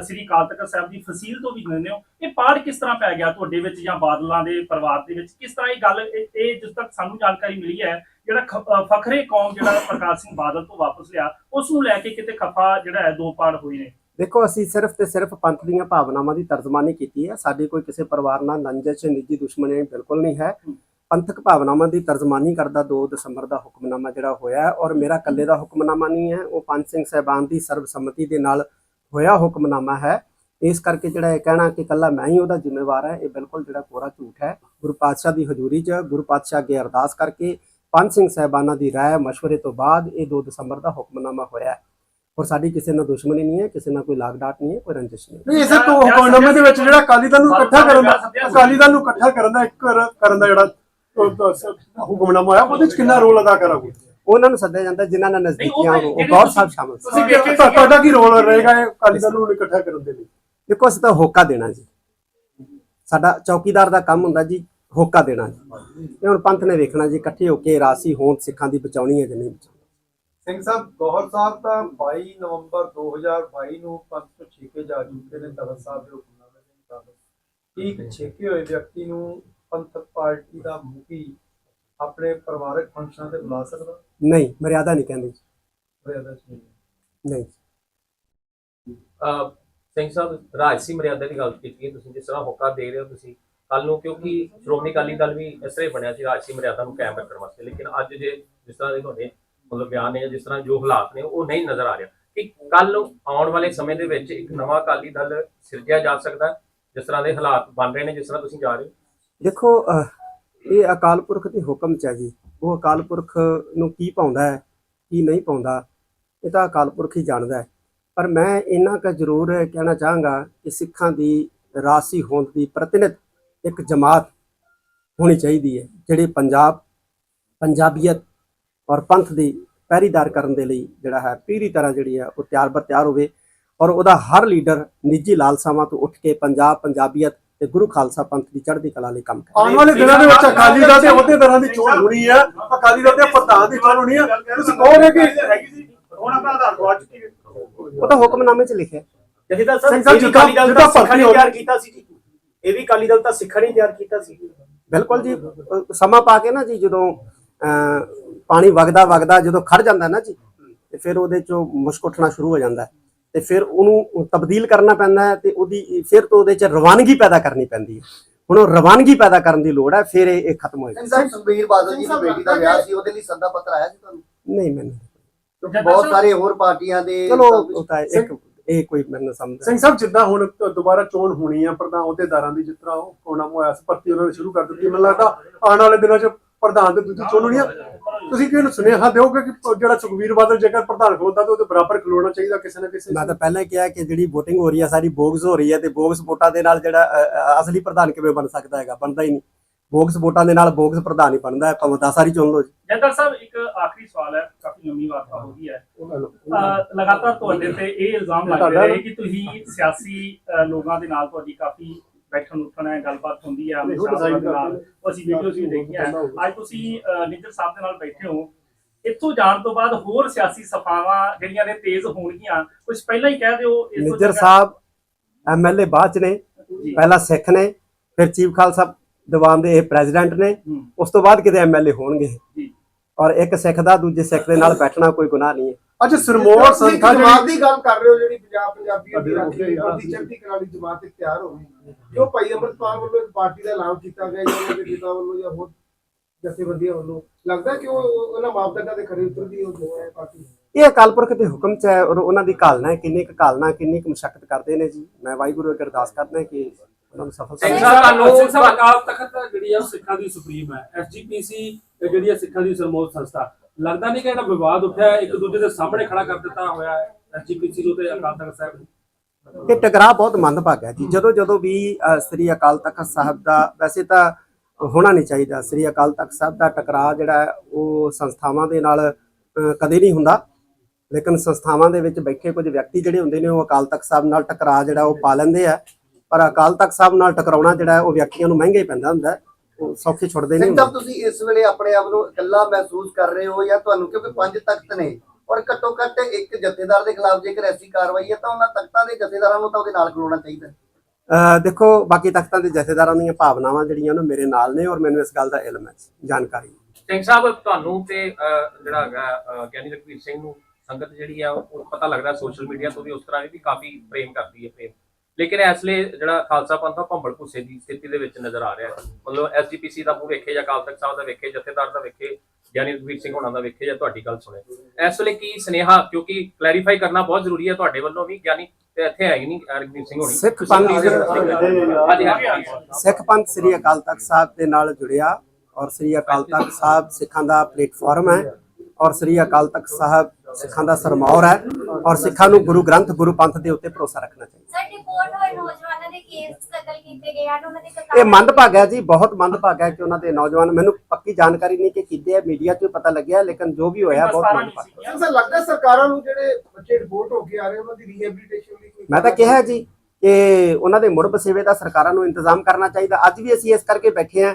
[SPEAKER 3] ਸ੍ਰੀ ਅਕਾਲ ਤਖਤ ਸਾਹਿਬ ਦੀ ਫਸੀਲ ਤੋਂ ਵੀ ਦਿੰਦੇ ਹੋ। ਇਹ ਪਾੜ ਕਿਸ ਤਰ੍ਹਾਂ ਪੈ ਗਿਆ ਤੁਹਾਡੇ ਵਿੱਚ ਜਾਂ ਬਾਦਲਾਂ ਦੇ ਪਰਿਵਾਰ ਦੇ ਵਿੱਚ? ਕਿਸ ਤਰ੍ਹਾਂ ਇਹ ਗੱਲ ਇਹ ਜਿਸ ਤੱਕ ਸਾਨੂੰ ਜਾਣਕਾਰੀ ਮਿਲੀ ਹੈ ਜਿਹੜਾ ਫਖਰੇ ਕੌਮ ਜਿਹੜਾ ਪ੍ਰਕਾਸ਼ ਸਿੰਘ ਬਾਦਲ ਤੋਂ ਵਾਪਸ ਲਿਆ ਉਸ ਨੂੰ ਲੈ ਕੇ ਕਿਤੇ ਖਫਾ ਜਿਹੜਾ ਹੈ ਦੋ ਪਾੜ ਹੋਏ ਨੇ?
[SPEAKER 1] ਦੇਖੋ ਅਸੀਂ ਸਿਰਫ ਤੇ ਸਿਰਫ ਪੰਥ ਦੀਆਂ ਭਾਵਨਾਵਾਂ ਦੀ ਤਰਜਮਾਨੀ ਕੀਤੀ ਹੈ। ਸਾਡੀ ਕੋਈ ਕਿਸੇ ਪਰਿਵਾਰ ਨਾਲ ਨੰਜਿਸ਼ ਨਿੱਜੀ ਦੁਸ਼ਮਣੀ ਬਿਲਕੁਲ ਨਹੀਂ ਹੈ। ਪੰਥਕ ਭਾਵਨਾਵਾਂ ਦੀ ਤਰਜਮਾਨੀ ਕਰਦਾ 2 ਦਸੰਬਰ ਦਾ ਹੁਕਮਨਾਮਾ ਜਿਹੜਾ ਹੋਇਆ ਹੈ ਔਰ ਮੇਰਾ ਇਕੱਲੇ ਦਾ ਹੁਕਮਨਾਮਾ ਨਹੀਂ ਹੈ ਉਹ ਪੰਜ ਸਿੰਘ ਸਹਿਬਾਨ ਦੀ ਸਰਬਸੰਮਤੀ ਦੇ ਨਾਲ ਹੋਇਆ ਹੁਕਮਨਾਮਾ ਹੈ। ਇਸ ਕਰਕੇ ਜਿਹੜਾ ਇਹ ਕਹਿਣਾ ਕਿ ਇਕੱਲਾ ਮੈਂ ਹੀ ਉਹਦਾ ਜ਼ਿੰਮੇਵਾਰ ਹੈ ਇਹ ਬਿਲਕੁਲ ਜਿਹੜਾ ਕੋਰਾ ਝੂਠ ਹੈ। ਗੁਰੂ ਪਾਤਸ਼ਾਹ ਦੀ ਹਜ਼ੂਰੀ 'ਚ ਗੁਰੂ ਪਾਤਸ਼ਾਹ ਅੱਗੇ ਅਰਦਾਸ ਕਰਕੇ ਪੰਜ ਸਿੰਘ ਸਹਿਬਾਨਾਂ ਦੀ ਰਾਏ ਮਸ਼ਵਰੇ ਤੋਂ ਬਾਅਦ ਇਹ 2 ਦਸੰਬਰ ਦਾ ਹੁਕਮਨਾਮਾ ਹੋਇਆ ਹੈ। ਔਰ ਸਾਡੀ ਕਿਸੇ ਨਾਲ ਦੁਸ਼ਮਣੀ ਨਹੀਂ ਹੈ ਕਿਸੇ ਨਾਲ ਕੋਈ ਲਾਗ ਡਾਟ ਨਹੀਂ ਹੈ ਕੋਈ ਰੰਜਿਸ਼ ਨਹੀਂ ਹੈ।
[SPEAKER 2] ਨਹੀਂ ਇਸੇ ਤੋਂ ਹੁਕਮਨਾਮੇ ਦੇ ਵਿੱਚ ਜਿਹੜਾ ਅਕਾਲੀ ਦਲ ਨੂੰ ਇਕੱਠਾ ਕਰਨ ਦਾ ਅਕਾਲੀ ਦਲ ਨੂੰ ਇਕੱਠਾ ਕਰਨ ਦਾ ਇੱਕ ਕਰ- ਕਰਨ ਦਾ ਜਿਹੜਾ ਅਹ, ਹੁਕਮਨਾਮਾ ਹੋਇਆ ਉਹਦੇ ਵਿੱਚ ਕਿੰਨਾ ਰੋਲ ਅਦਾ ਕਰਾਂਗੇ?
[SPEAKER 1] ਉਹਨਾਂ ਨੂੰ ਸੱਦਿਆ ਜਾਂਦਾ ਜਿਨ੍ਹਾਂ ਨਾਲ ਨਜ਼ਦੀਕੀਆਂ ਹੋਣ ਉਹ ਗੌਰ ਸਾਹਿਬ ਸ਼ਾਮਲ ਸੀ।
[SPEAKER 3] ਤੁਸੀਂ
[SPEAKER 2] ਤੁਹਾਡਾ ਕੀ ਰੋਲ ਰਹੇਗਾ ਇਹ ਅਕਾਲੀ ਦਲ ਨੂੰ ਇਕੱਠਾ ਕਰਨ ਦੇ ਲਈ?
[SPEAKER 1] ਦੇਖੋ ਅਸੀਂ ਤਾਂ ਹੋਕਾ ਦੇਣਾ ਜੀ। ਸਾਡਾ ਚੌਕੀਦਾਰ ਦਾ ਕੰਮ ਹੁੰਦਾ ਜੀ ਹੋਕਾ ਦੇਣਾ ਜੀ। ਇਹ ਹੁਣ ਪੰਥ ਨੇ ਵੇਖਣਾ ਜੀ ਇਕੱਠੇ ਹੋ ਕੇ ਰਾਸੀ ਹੋਂਦ ਸਿੱਖਾਂ ਦੀ ਬਚਾਉਣੀ ਹੈ ਜਾਂ ਨਹੀਂ ਬਚਾਉਣੀ।
[SPEAKER 9] ਸਿੰਘ ਸਾਹਿਬ ਗੌਹਰ ਸਾਹਿਬ ਤਾਂ 22 ਨਵੰਬਰ 2022 ਨੂੰ ਪੰਥ ਤੋਂ ਛੇਕੇ ਜਾ ਚੁੱਕੇ ਨੇ ਤਖਤ ਸਾਹਿਬ ਦੇ ਹੁਕਮਨਾਮੇ ਦੇ ਮੁਤਾਬਕ ਕੀ ਇੱਕ ਛੇਕੇ ਹੋਏ ਵਿਅਕਤੀ ਨੂੰ ਪੰਥਕ ਪਾਰਟੀ ਦਾ ਮੁਖੀ ਆਪਣੇ ਪਰਿਵਾਰਕ ਫੰਕਸ਼ਨਾਂ ਤੇ ਬੁਲਾ ਸਕਦਾ?
[SPEAKER 1] ਨਹੀਂ ਮਰਿਆਦਾ ਨਹੀਂ ਕਹਿੰਦੇ
[SPEAKER 9] ਮਰਿਆਦਾ ਨਹੀਂ।
[SPEAKER 1] ਨਹੀਂ।
[SPEAKER 7] ਸਿੰਘ ਸਾਹਿਬ ਰਾਜਸੀ ਮਰਿਆਦਾ ਦੀ ਗੱਲ ਕੀਤੀ ਹੈ। ਤੁਸੀਂ ਜਿਸ ਤਰ੍ਹਾਂ ਹੋਕਾ ਦੇ ਰਹੇ ਹੋ ਤੁਸੀਂ ਕੱਲ ਨੂੰ ਕਿਉਂਕਿ ਸ਼੍ਰੋਮਣੀ ਅਕਾਲੀ ਦਲ ਵੀ ਇਸ ਤਰ੍ਹਾਂ ਹੀ ਬਣਿਆ ਸੀ ਰਾਜਸੀ ਮਰਿਆਦਾ ਨੂੰ ਕਾਇਮ ਰੱਖਣ ਵਾਸਤੇ। ਲੇਕਿਨ ਅੱਜ ਜੇ ਜਿਸ ਤਰ੍ਹਾਂ ਦੇ ਤੁਹਾਡੇ ਮਤਲਬ ਬਿਆਨ ਨੇ ਜਿਸ ਤਰ੍ਹਾਂ ਜੋ ਹਾਲਾਤ ਨੇ ਉਹ ਨਹੀਂ ਨਜ਼ਰ ਆ ਰਿਹਾ। ਕਿ ਕੱਲ ਨੂੰ ਆਉਣ ਵਾਲੇ ਸਮੇਂ ਦੇ ਵਿੱਚ ਇੱਕ ਨਵਾਂ ਅਕਾਲੀ ਦਲ ਸਿਰਜਿਆ ਜਾ ਸਕਦਾ ਜਿਸ ਤਰ੍ਹਾਂ ਦੇ ਹਾਲਾਤ ਬਣ ਰਹੇ ਨੇ, ਜਿਸ ਤਰ੍ਹਾਂ ਤੁਸੀਂ ਜਾ ਰਹੇ ਹੋ?
[SPEAKER 1] ਦੇਖੋ ਇਹ ਅਕਾਲ ਪੁਰਖ ਦੇ ਹੁਕਮ ਚ ਹੈ ਜੀ। ਉਹ ਅਕਾਲ ਪੁਰਖ ਨੂੰ ਕੀ ਪਾਉਂਦਾ ਹੈ, ਕੀ ਨਹੀਂ ਪਾਉਂਦਾ, ਇਹ ਤਾਂ ਅਕਾਲ ਪੁਰਖ ਹੀ ਜਾਣਦਾ ਹੈ। ਪਰ ਮੈਂ ਇਹਨਾਂ ਕੁ ਜ਼ਰੂਰ ਕਹਿਣਾ ਚਾਹਾਂਗਾ ਕਿ ਸਿੱਖਾਂ ਦੀ ਰਾਸੀ ਹੋਂਦ ਦੀ ਪ੍ਰਤੀਨਿਧ ਇੱਕ ਜਮਾਤ ਹੋਣੀ ਚਾਹੀਦੀ ਹੈ, ਜਿਹੜੇ ਪੰਜਾਬ, ਪੰਜਾਬੀਅਤ ਔਰ ਪੰਥ ਦੀ ਪਹਿਰੀਦਾਰ ਕਰਨ ਦੇ ਲਈ ਜਿਹੜਾ ਹੈ ਪੂਰੀ ਤਰ੍ਹਾਂ ਜਿਹੜੀ ਹੈ ਉਹ ਤਿਆਰ ਬਰ ਤਿਆਰ ਹੋਵੇ ਔਰ ਉਹਦਾ ਹਰ ਲੀਡਰ ਨਿੱਜੀ ਲਾਲਸਾਵਾਂ ਤੋਂ ਉੱਠ ਕੇ ਪੰਜਾਬ ਪੰਜਾਬੀਅਤ ਤੇ ਗੁਰੂ ਖਾਲਸਾ ਪੰਥ ਦੀ ਚੜ੍ਹਦੀ ਕਲਾ ਲਈ ਕੰਮ ਕਰੇ।
[SPEAKER 2] ਆਉਣ ਵਾਲੇ ਦਿਨਾਂ ਦੇ ਵਿੱਚ ਅਕਾਲੀ ਦਲ ਦੇ ਅਹੁਦੇਦਾਰਾਂ ਦੀ ਚੋਣ ਹੋਣੀ ਹੈ ਅਕਾਲੀ ਦਲ ਦੇ ਪ੍ਰਧਾਨ ਦੀ ਚੋਣ ਹੋਣੀ ਹੈ। ਤੁਸੀਂ ਕਹੋਗੇ ਕਿ
[SPEAKER 8] ਹੈਗੀ ਸੀ ਹੁਣ ਆਪਣਾ ਆਧਾਰ ਗਵਾ ਚੁੱਕੀ
[SPEAKER 1] ਉਹ ਤਾਂ ਹੁਕਮਨਾਮੇ 'ਚ ਲਿਖਿਆ।
[SPEAKER 10] ਜਥੇਦਾਰ ਸਾਹਿਬ
[SPEAKER 2] ਸਾਹਿਬ
[SPEAKER 10] ਇਹ ਵੀ
[SPEAKER 2] ਜਿੱਦਾਂ-
[SPEAKER 10] ਅਕਾਲੀ ਦਲ ਤਾਂ ਸਿੱਖਾਂ ਨੇ ਤਿਆਰ ਕੀਤਾ ਸੀ ਜੀ। ਇਹ ਵੀ ਅਕਾਲੀ ਦਲ ਤਾਂ ਸਿੱਖਾਂ ਨੇ ਤਿਆਰ ਕੀਤਾ ਸੀ।
[SPEAKER 1] ਬਿਲਕੁਲ ਜੀ ਸਮਾਂ ਪਾ ਕੇ ਨਾ ਜੀ ਜਦੋਂ ਅਹ, ਪਾਣੀ ਵਗਦਾ ਵਗਦਾ ਜਦੋਂ ਖੜ ਜਾਂਦਾ ਨਾ ਜੀ ਤੇ ਫਿਰ ਉਹਦੇ ਚੋਂ ਮੁਸ਼ਕ ਉੱਠਣਾ ਸ਼ੁਰੂ ਹੋ ਜਾਂਦਾ ਤੇ ਫਿਰ ਉਹਨੂੰ ਤਬਦੀਲ ਕਰਨਾ ਪੈਂਦਾ ਹੈ ਤੇ ਉਹਦੀ ਫਿਰ ਤੋਂ ਉਹਦੇ ਚ ਰਵਾਨਗੀ ਪੈਦਾ ਕਰਨੀ ਪੈਂਦੀ ਹੈ। ਹੁਣ ਉਹ ਰਵਾਨਗੀ ਪੈਦਾ ਕਰਨ ਦੀ ਲੋੜ ਹੈ ਫਿਰ ਇਹ ਖਤਮ ਹੋਏਗਾ
[SPEAKER 4] ਸਾਹਿਬ ਸੁਖਬੀਰ ਬਾਦਲ ਜੀ ਦੀ ਬੇਟੀ ਦਾ ਵਿਆਹ ਸੀ ਉਹਦੇ ਲਈ ਸੱਦਾ ਪੱਤਰ ਆਇਆ ਸੀ ਤੁਹਾਨੂੰ?
[SPEAKER 1] ਨਹੀਂ ਮੈਨੂੰ
[SPEAKER 4] ਕਿਉਂਕਿ ਬਹੁਤ ਸਾਰੇ ਹੋਰ ਪਾਰਟੀਆਂ ਦੇ
[SPEAKER 1] ਚਲੋ ਉਹ ਤਾਂ ਇੱਕ ਇਹ ਕੋਈ ਮੈਨੂੰ ਸਮਝ
[SPEAKER 2] ਸਿੰਘ ਸਾਹਿਬ ਜਿੱਦਾਂ ਹੁਣ ਤ- ਦੁਬਾਰਾ ਚੋਣ ਹੋਣੀ ਹੈ ਪ੍ਰਧਾਨ ਅਹੁਦੇਦਾਰਾਂ ਦੀ ਜਿਸ ਤਰ੍ਹਾਂ ਉਹ ਕੋਣਾ ਹੋਇਆ ਸੀ ਭਰਤੀ ਉਹਨਾਂ ਨੇ ਸ਼ੁਰੂ ਕਰ ਦਿੱਤੀ। ਮੈਨੂੰ ਲੱਗਦਾ ਆਉਣ ਵਾਲੇ ਦਿਨਾਂ 'ਚ ਪ੍ਰਧਾਨ ਦੇ ਦੂਜੀ ਚੋਣ ਹੋਣੀ ਹੈ ਤੁਸੀਂ ਕਿਹਨੂੰ ਸੁਨੇਹਾ ਦਿਓਗੇ ਕਿ ਜਿਹੜਾ ਸੁਖਵੀਰ ਬਾਦਲ ਜੇਕਰ ਪ੍ਰਧਾਨ ਖਲੋਦਾ ਤਾਂ ਉਹਦੇ ਬਰਾਬਰ ਖਲੋਣਾ ਚਾਹੀਦਾ ਕਿਸੇ ਨਾ ਕਿਸੇ
[SPEAKER 1] ਮੈਂ ਤਾਂ ਪਹਿਲਾਂ ਹੀ ਕਿਹਾ ਕਿ ਜਿਹੜੀ VOTING ਹੋ ਰਹੀ ਹੈ ਸਾਰੀ ਬੋਗਸ ਹੋ ਰਹੀ ਹੈ ਤੇ ਬੋਗਸ ਵੋਟਾਂ ਦੇ ਨਾਲ ਜਿਹੜਾ ਅਸਲੀ ਪ੍ਰਧਾਨ ਕਿਵੇਂ ਬਣ ਸਕਦਾ ਹੈਗਾ ਬਣਦਾ ਹੀ ਨਹੀਂ। ਬੋਗਸ ਵੋਟਾਂ ਦੇ ਨਾਲ ਬੋਗਸ ਪ੍ਰਧਾਨ ਹੀ ਬਣਦਾ ਹੈ ਭਾਵੇਂ ਦਸ ਸਾਰੀ ਚੁਣ ਲਓ ਜੀ।
[SPEAKER 3] ਜੱਟਾ ਸਾਹਿਬ ਇੱਕ ਆਖਰੀ ਸਵਾਲ ਹੈ ਕਾਫੀ ਲੰਮੀ ਵਾਰਤਾ ਹੋ ਗਈ ਹੈ। ਲਗਾਤਾਰ ਤੁਹਾਡੇ ਤੇ ਇਹ ਇਲਜ਼ਾਮ ਲੱਗ ਰਹੇ ਕਿ ਤੁਸੀਂ ਸਿਆਸੀ ਲੋਕਾਂ ਦੇ ਨਾਲ ਤੁਹਾਡੀ ਕਾਫੀ ਬੈਠਣ ਉੱਠਣ ਹੈ ਗੱਲਬਾਤ ਹੁੰਦੀ ਸ਼ਾਹ ਸਾਹਿਬ ਦੇ ਨਾਲ ਉਹ ਅਸੀਂ ਵੀਡੀਓਜ਼ ਵੀ ਦੇਖੀਆਂ। ਅੱਜ ਤੁਸੀਂ ਨਿੱਜਰ ਸਾਹਿਬ ਦੇ ਨਾਲ ਬੈਠੇ ਹੋ। ਇੱਥੋਂ ਜਾਣ ਤੋਂ ਬਾਅਦ ਹੋਰ ਸਿਆਸੀ ਸਫਾਵਾਂ ਜਿਹੜੀਆਂ ਨੇ ਤੇਜ਼ ਹੋਣਗੀਆਂ ਕੁਝ ਪਹਿਲਾਂ ਹੀ ਕਹਿ ਦਿਓ ਇਸ
[SPEAKER 1] ਨਿੱਜਰ ਸਾਹਿਬ ਐਮਐਲਏ ਬਾਅਦ ਚ ਨੇ। ਪਹਿਲਾਂ ਸਿੱਖ ਨੇ ਫਿਰ ਚੀਫ ਖਾਲਸਾ ਦੀਵਾਨ ਦੇ ਇਹ ਪ੍ਰੈਜ਼ੀਡੈਂਟ ਨੇ। ਉਸ ਤੋਂ ਬਾਅਦ ਕਿਤੇ ਐਮਐਲਏ ਹੋਣਗੇ। ਔਰ ਇੱਕ ਸਿੱਖ ਦਾ ਦੂਜੇ ਸਿੱਖ ਦੇ ਨਾਲ ਬੈਠਣਾ ਕੋਈ ਗੁਨਾਹ ਨਹੀਂ ਹੈ।
[SPEAKER 2] ਅੱਜ ਸਿਰਮੌਰ ਸੰਸਥਾ
[SPEAKER 6] ਜਮਾਤ ਦੀ ਗੱਲ ਕਰ ਰਹੇ ਹੋ ਜਿਹੜੀ ਪੰਜਾਬ ਪੰਜਾਬੀਆਂ ਦੀ ਰਾਖੀ ਦੀ ਚੜ੍ਹਦੀ ਕਲਾ ਦੀ ਜਮਾਤ ਇੱਕ ਤਿਆਰ ਹੋ ਗਈ ਜੋ ਭਾਈ ਅੰਮ੍ਰਿਤਪਾਲ ਵੱਲੋਂ ਇੱਕ ਪਾਰਟੀ ਦਾ ਐਲਾਨ ਕੀਤਾ ਗਿਆ ਜਾਂ ਉਹਨਾਂ ਦੇ ਪਿਤਾ ਵੱਲੋਂ ਜਾਂ ਹੋਰ ਜਥੇਬੰਦੀਆਂ ਵੱਲੋਂ? ਲੱਗਦਾ ਕਿ ਉਹ ਉਹ- ਉਹਨਾਂ ਮਾਪਦੰਡਾਂ ਦੇ ਖਰੇ ਉਤਰਦੀ ਹੋ ਜੋ ਹੈ ਪਾਰਟੀ
[SPEAKER 1] ਇਹ ਅਕਾਲ ਪੁਰਖ ਦੇ ਹੁਕਮ ਚ ਹੈ ਔਰ ਉਹਨਾਂ ਦੀ ਹੈ ਕਿੰਨੀ ਕੁ ਘਾਲਣਾ ਕਿੰਨੀ ਕੁ ਮਸ਼ੱਕਤ ਕਰਦੇ ਨੇ ਜੀ। ਮੈਂ ਵਾਹਿਗੁਰੂ ਅੱਗੇ ਅਰਦਾਸ ਕਰਦਾ ਕਿ ਉਹਨਾਂ ਨੂੰ ਸਫਲ
[SPEAKER 7] ਸਿੰਘ ਸਾਹਿਬ
[SPEAKER 5] ਅਕਾਲ ਤਖਤ ਜਿਹੜੀ ਆ ਉਹ ਸਿੱਖਾਂ ਦੀ ਸੁਪਰੀਮ ਹੈ। ਐਸਜੀਪੀਸੀ ਜਿਹੜੀ ਆ ਸਿੱਖਾਂ ਦੀ ਸਰਮੋਦ ਸੰਸਥਾ। ਲੱਗਦਾ ਨਹੀਂ ਕਿ ਜਿਹੜਾ ਵਿਵਾਦ ਉੱਠਿਆ ਹੈ, ਇੱਕ ਦੂਜੇ ਦੇ ਸਾਹਮਣੇ ਖੜਾ ਕਰ ਦਿੱਤਾ ਹੋਇਆ ਹੈ ਐਸਜੀਪੀਸੀ ਨੂੰ ਤੇ ਅਕਾਲ ਤਖਤ ਸਾਹਿਬ ਨੂੰ।
[SPEAKER 1] ਇਹ ਟਕਰਾਅ ਬਹੁਤ ਮੰਦਭਾਗਾ ਜੀ। ਜਦੋਂ ਜਦੋਂ ਵੀ ਸ੍ਰੀ ਅਕਾਲ ਤਖਤ ਸਾਹਿਬ ਦਾ ਵੈਸੇ ਤਾਂ ਹੋਣਾ ਨਹੀਂ ਚਾਹੀਦਾ। ਸ੍ਰੀ ਅਕਾਲ ਤਖਤ ਸਾਹਿਬ ਦਾ ਟਕਰਾਅ ਜਿਹੜਾ ਉਹ ਸੰਸਥਾਵਾਂ ਦੇ ਨਾਲ ਕਦੇ ਨਹੀਂ ਹੁੰਦਾ। ਲੇਕਿਨ ਸੰਸਥਾਵਾਂ ਦੇ ਵਿੱਚ ਬੈਠੇ ਕੁਝ ਵਿਅਕਤੀ ਜਿਹੜੇ ਹੁੰਦੇ ਨੇ ਉਹ ਅਕਾਲ ਤਖਤ ਸਾਹਿਬ ਨਾਲ ਟਕਰਾਅ ਜਿਹੜਾ ਉਹ ਪਾ ਲੈਂਦੇ ਆ। ਪਰ ਅਕਾਲ ਤਖਤ ਸਾਹਿਬ ਨਾਲ ਟਕਰਾਉਣਾ ਜਿਹੜਾ ਉਹ ਵਿਅਕਤੀਆਂ ਨੂੰ ਮਹਿੰਗਾ ਹੀ ਪੈਂਦਾ ਹੁੰਦਾ ਉਹ ਸੌਖੇ ਛੁੱਟਦੇ ਨਹੀਂ
[SPEAKER 4] ਸਿੰਘ ਸਾਹਿਬ ਤੁਸੀਂ ਇਸ ਵੇਲੇ ਆਪਣੇ ਆਪ ਨੂੰ ਇਕੱਲਾ ਮਹਿਸੂਸ ਕਰ ਰਹੇ ਹੋ ਜਾਂ ਤੁਹਾਨੂੰ ਕਿਉਂਕਿ ਪੰਜ ਤਖਤ ਨੇ ਔਰ ਘੱਟੋ ਘੱਟ ਇੱਕ ਜਥੇਦਾਰ ਦੇ ਖਿਲਾਫ ਜੇਕਰ ਐਸੀ ਕਾਰਵਾਈ ਹੈ ਤਾਂ ਉਹਨਾਂ ਤਖਤਾਂ ਦੇ ਜਥੇਦਾਰਾਂ ਨੂੰ ਤਾਂ ਉਹਦੇ ਨਾਲ ਖਲੋਣਾ ਚਾਹੀਦਾ ਹੈ।
[SPEAKER 1] ਅ, ਦੇਖੋ ਬਾਕੀ ਤਖਤਾਂ ਦੇ ਜਥੇਦਾਰਾਂ ਦੀਆਂ ਭਾਵਨਾਵਾਂ ਜਿਹੜੀਆਂ ਨੇ ਮੇਰੇ ਨਾਲ ਨੇ ਔਰ ਮੈਨੂੰ ਇਸ ਗੱਲ ਦਾ ਇਲਮ ਹੈ ਜਾਣਕਾਰੀ।
[SPEAKER 7] ਸਿੰਘ ਸਾਹਿਬ ਤੁਹਾਨੂੰ ਤੇ ਅਹ, ਜਿਹੜਾ ਹੈਗਾ ਅਹ, ਗਿਆਨੀ ਰਘਵੀਰ ਸਿੰਘ ਨੂੰ ਸੰਗਤ ਜਿਹੜੀ ਆ ਉਹ ਪਤਾ ਲੱਗਦਾ ਸੋਸ਼ਲ ਮੀਡੀਆ ਤੋਂ ਵੀ ਉਸ ਤਰ੍ਹਾਂ ਇਹ ਵੀ ਕਾਫੀ ਪ੍ਰੇਮ ਕਰਦੀ ਹੈ ਪ੍ਰੇਮ। ਲੇਕਿਨ ਇਸ ਲਈ ਜਿਹੜਾ ਖਾਲਸਾ ਪੰਥ ਆ ਭੰਬਲ ਭੁੱਸੇ ਦੀ ਸਥਿਤੀ ਦੇ ਵਿੱਚ ਨਜ਼ਰ ਆ ਰਿਹਾ। ਮਤਲਬ ਐਸਜੀਪੀਸੀ ਦਾ ਮੂੰਹ ਵੇਖੇ ਜਾਂ ਅਕਾਲ ਤਖਤ ਸਾਹਿਬ ਦਾ ਵੇਖੇ ਜਥੇਦਾਰ ਦਾ ਵੇਖੇ ਗਿਆਨੀ ਰਘਵੀਰ ਸਿੰਘ ਹੋਣਾ ਦਾ ਵੇਖੇ ਜਾਂ ਤੁਹਾਡੀ ਗੱਲ ਸੁਣੇ। ਇਸ ਵੇਲੇ ਕੀ ਸੁਨੇਹਾ ਕਿਉਂਕਿ ਕਲੈਰੀਫਾਈ ਕਰਨਾ ਬਹੁਤ ਜ਼ਰੂਰੀ ਹੈ ਤੁਹਾਡੇ ਵੱਲੋਂ ਵੀ ਗਿਆਨੀ ਤੇ ਇੱਥੇ ਹੈ ਹੀ ਨਹੀਂ ਅਹ, ਰਘਵੀਰ ਸਿੰਘ ਹੋਣੀ।
[SPEAKER 1] ਸਿੱਖ ਪੰਥ- ਸਿੱਖ ਪੰਥ ਸ੍ਰੀ ਅਕਾਲ ਤਖਤ ਸਾਹਿਬ ਦੇ ਨਾਲ ਜੁੜਿਆ ਔਰ ਸ੍ਰੀ ਅਕਾਲ ਤਖਤ ਸਾਹਿਬ ਸਿੱਖਾਂ ਦਾ ਪਲੇਟਫਾਰਮ ਹੈ ਔਰ ਸ੍ਰੀ ਅਕਾਲ ਤਖਤ ਸਾਹਿਬ ਸਿੱਖਾਂ ਦਾ ਸਰਮੌਰ ਹੈ ਔਰ ਸਿੱਖਾਂ ਨੂੰ ਗੁਰੂ ਗ੍ਰੰਥ ਗੁਰੂ ਪੰਥ ਦੇ ਉੱਤੇ ਭਰੋਸਾ ਰੱਖਣਾ ਚਾਹੀਦਾ।
[SPEAKER 11] ਸਰ ਰਿਪੋਰਟ ਹੋਏ ਨੌਜਵਾਨਾਂ ਦੇ ਕੇਸ ਕਤਲ ਕੀਤੇ ਗਏ ਹਨ ਉਹਨਾਂ ਦੇ
[SPEAKER 1] ਇਹ ਮੰਦਭਾਗਾ ਜੀ ਬਹੁਤ ਮੰਦਭਾਗਾ ਹੈ ਕਿ ਉਹਨਾਂ ਦੇ ਨੌਜਵਾਨ ਮੈਨੂੰ ਪੱਕੀ ਜਾਣਕਾਰੀ ਨਹੀਂ ਕਿ ਕਿੱਦੇ ਹੈ ਮੀਡੀਆ 'ਚ ਪਤਾ ਲੱਗਿਆ ਲੇਕਿਨ ਜੋ ਵੀ ਹੋਇਆ ਬਹੁਤ ਮੰਦਭਾਗਾ
[SPEAKER 6] ਸਿੰਘ ਸਾਹਿਬ ਲੱਗਦਾ ਸਰਕਾਰਾਂ ਨੂੰ ਜਿਹੜੇ ਬੱਚੇ ਰਿਪੋਰਟ ਹੋ ਕੇ ਆ ਰਹੇ ਉਹਨਾਂ ਦੀ ਰੀਹੈਬਿਲਿਟੇਸ਼ਨ ਲਈ ਕੋਈ
[SPEAKER 1] ਮੈਂ ਤਾਂ ਕਿਹਾ ਜੀ ਕਿ ਉਹਨਾਂ ਦੇ ਮੁੜ ਬਸੇਵੇ ਦਾ ਸਰਕਾਰਾਂ ਨੂੰ ਇੰਤਜ਼ਾਮ ਕਰਨਾ ਚਾਹੀਦਾ। ਅੱਜ ਵੀ ਅਸੀਂ ਇਸ ਕਰਕੇ ਬੈਠੇ ਹਾਂ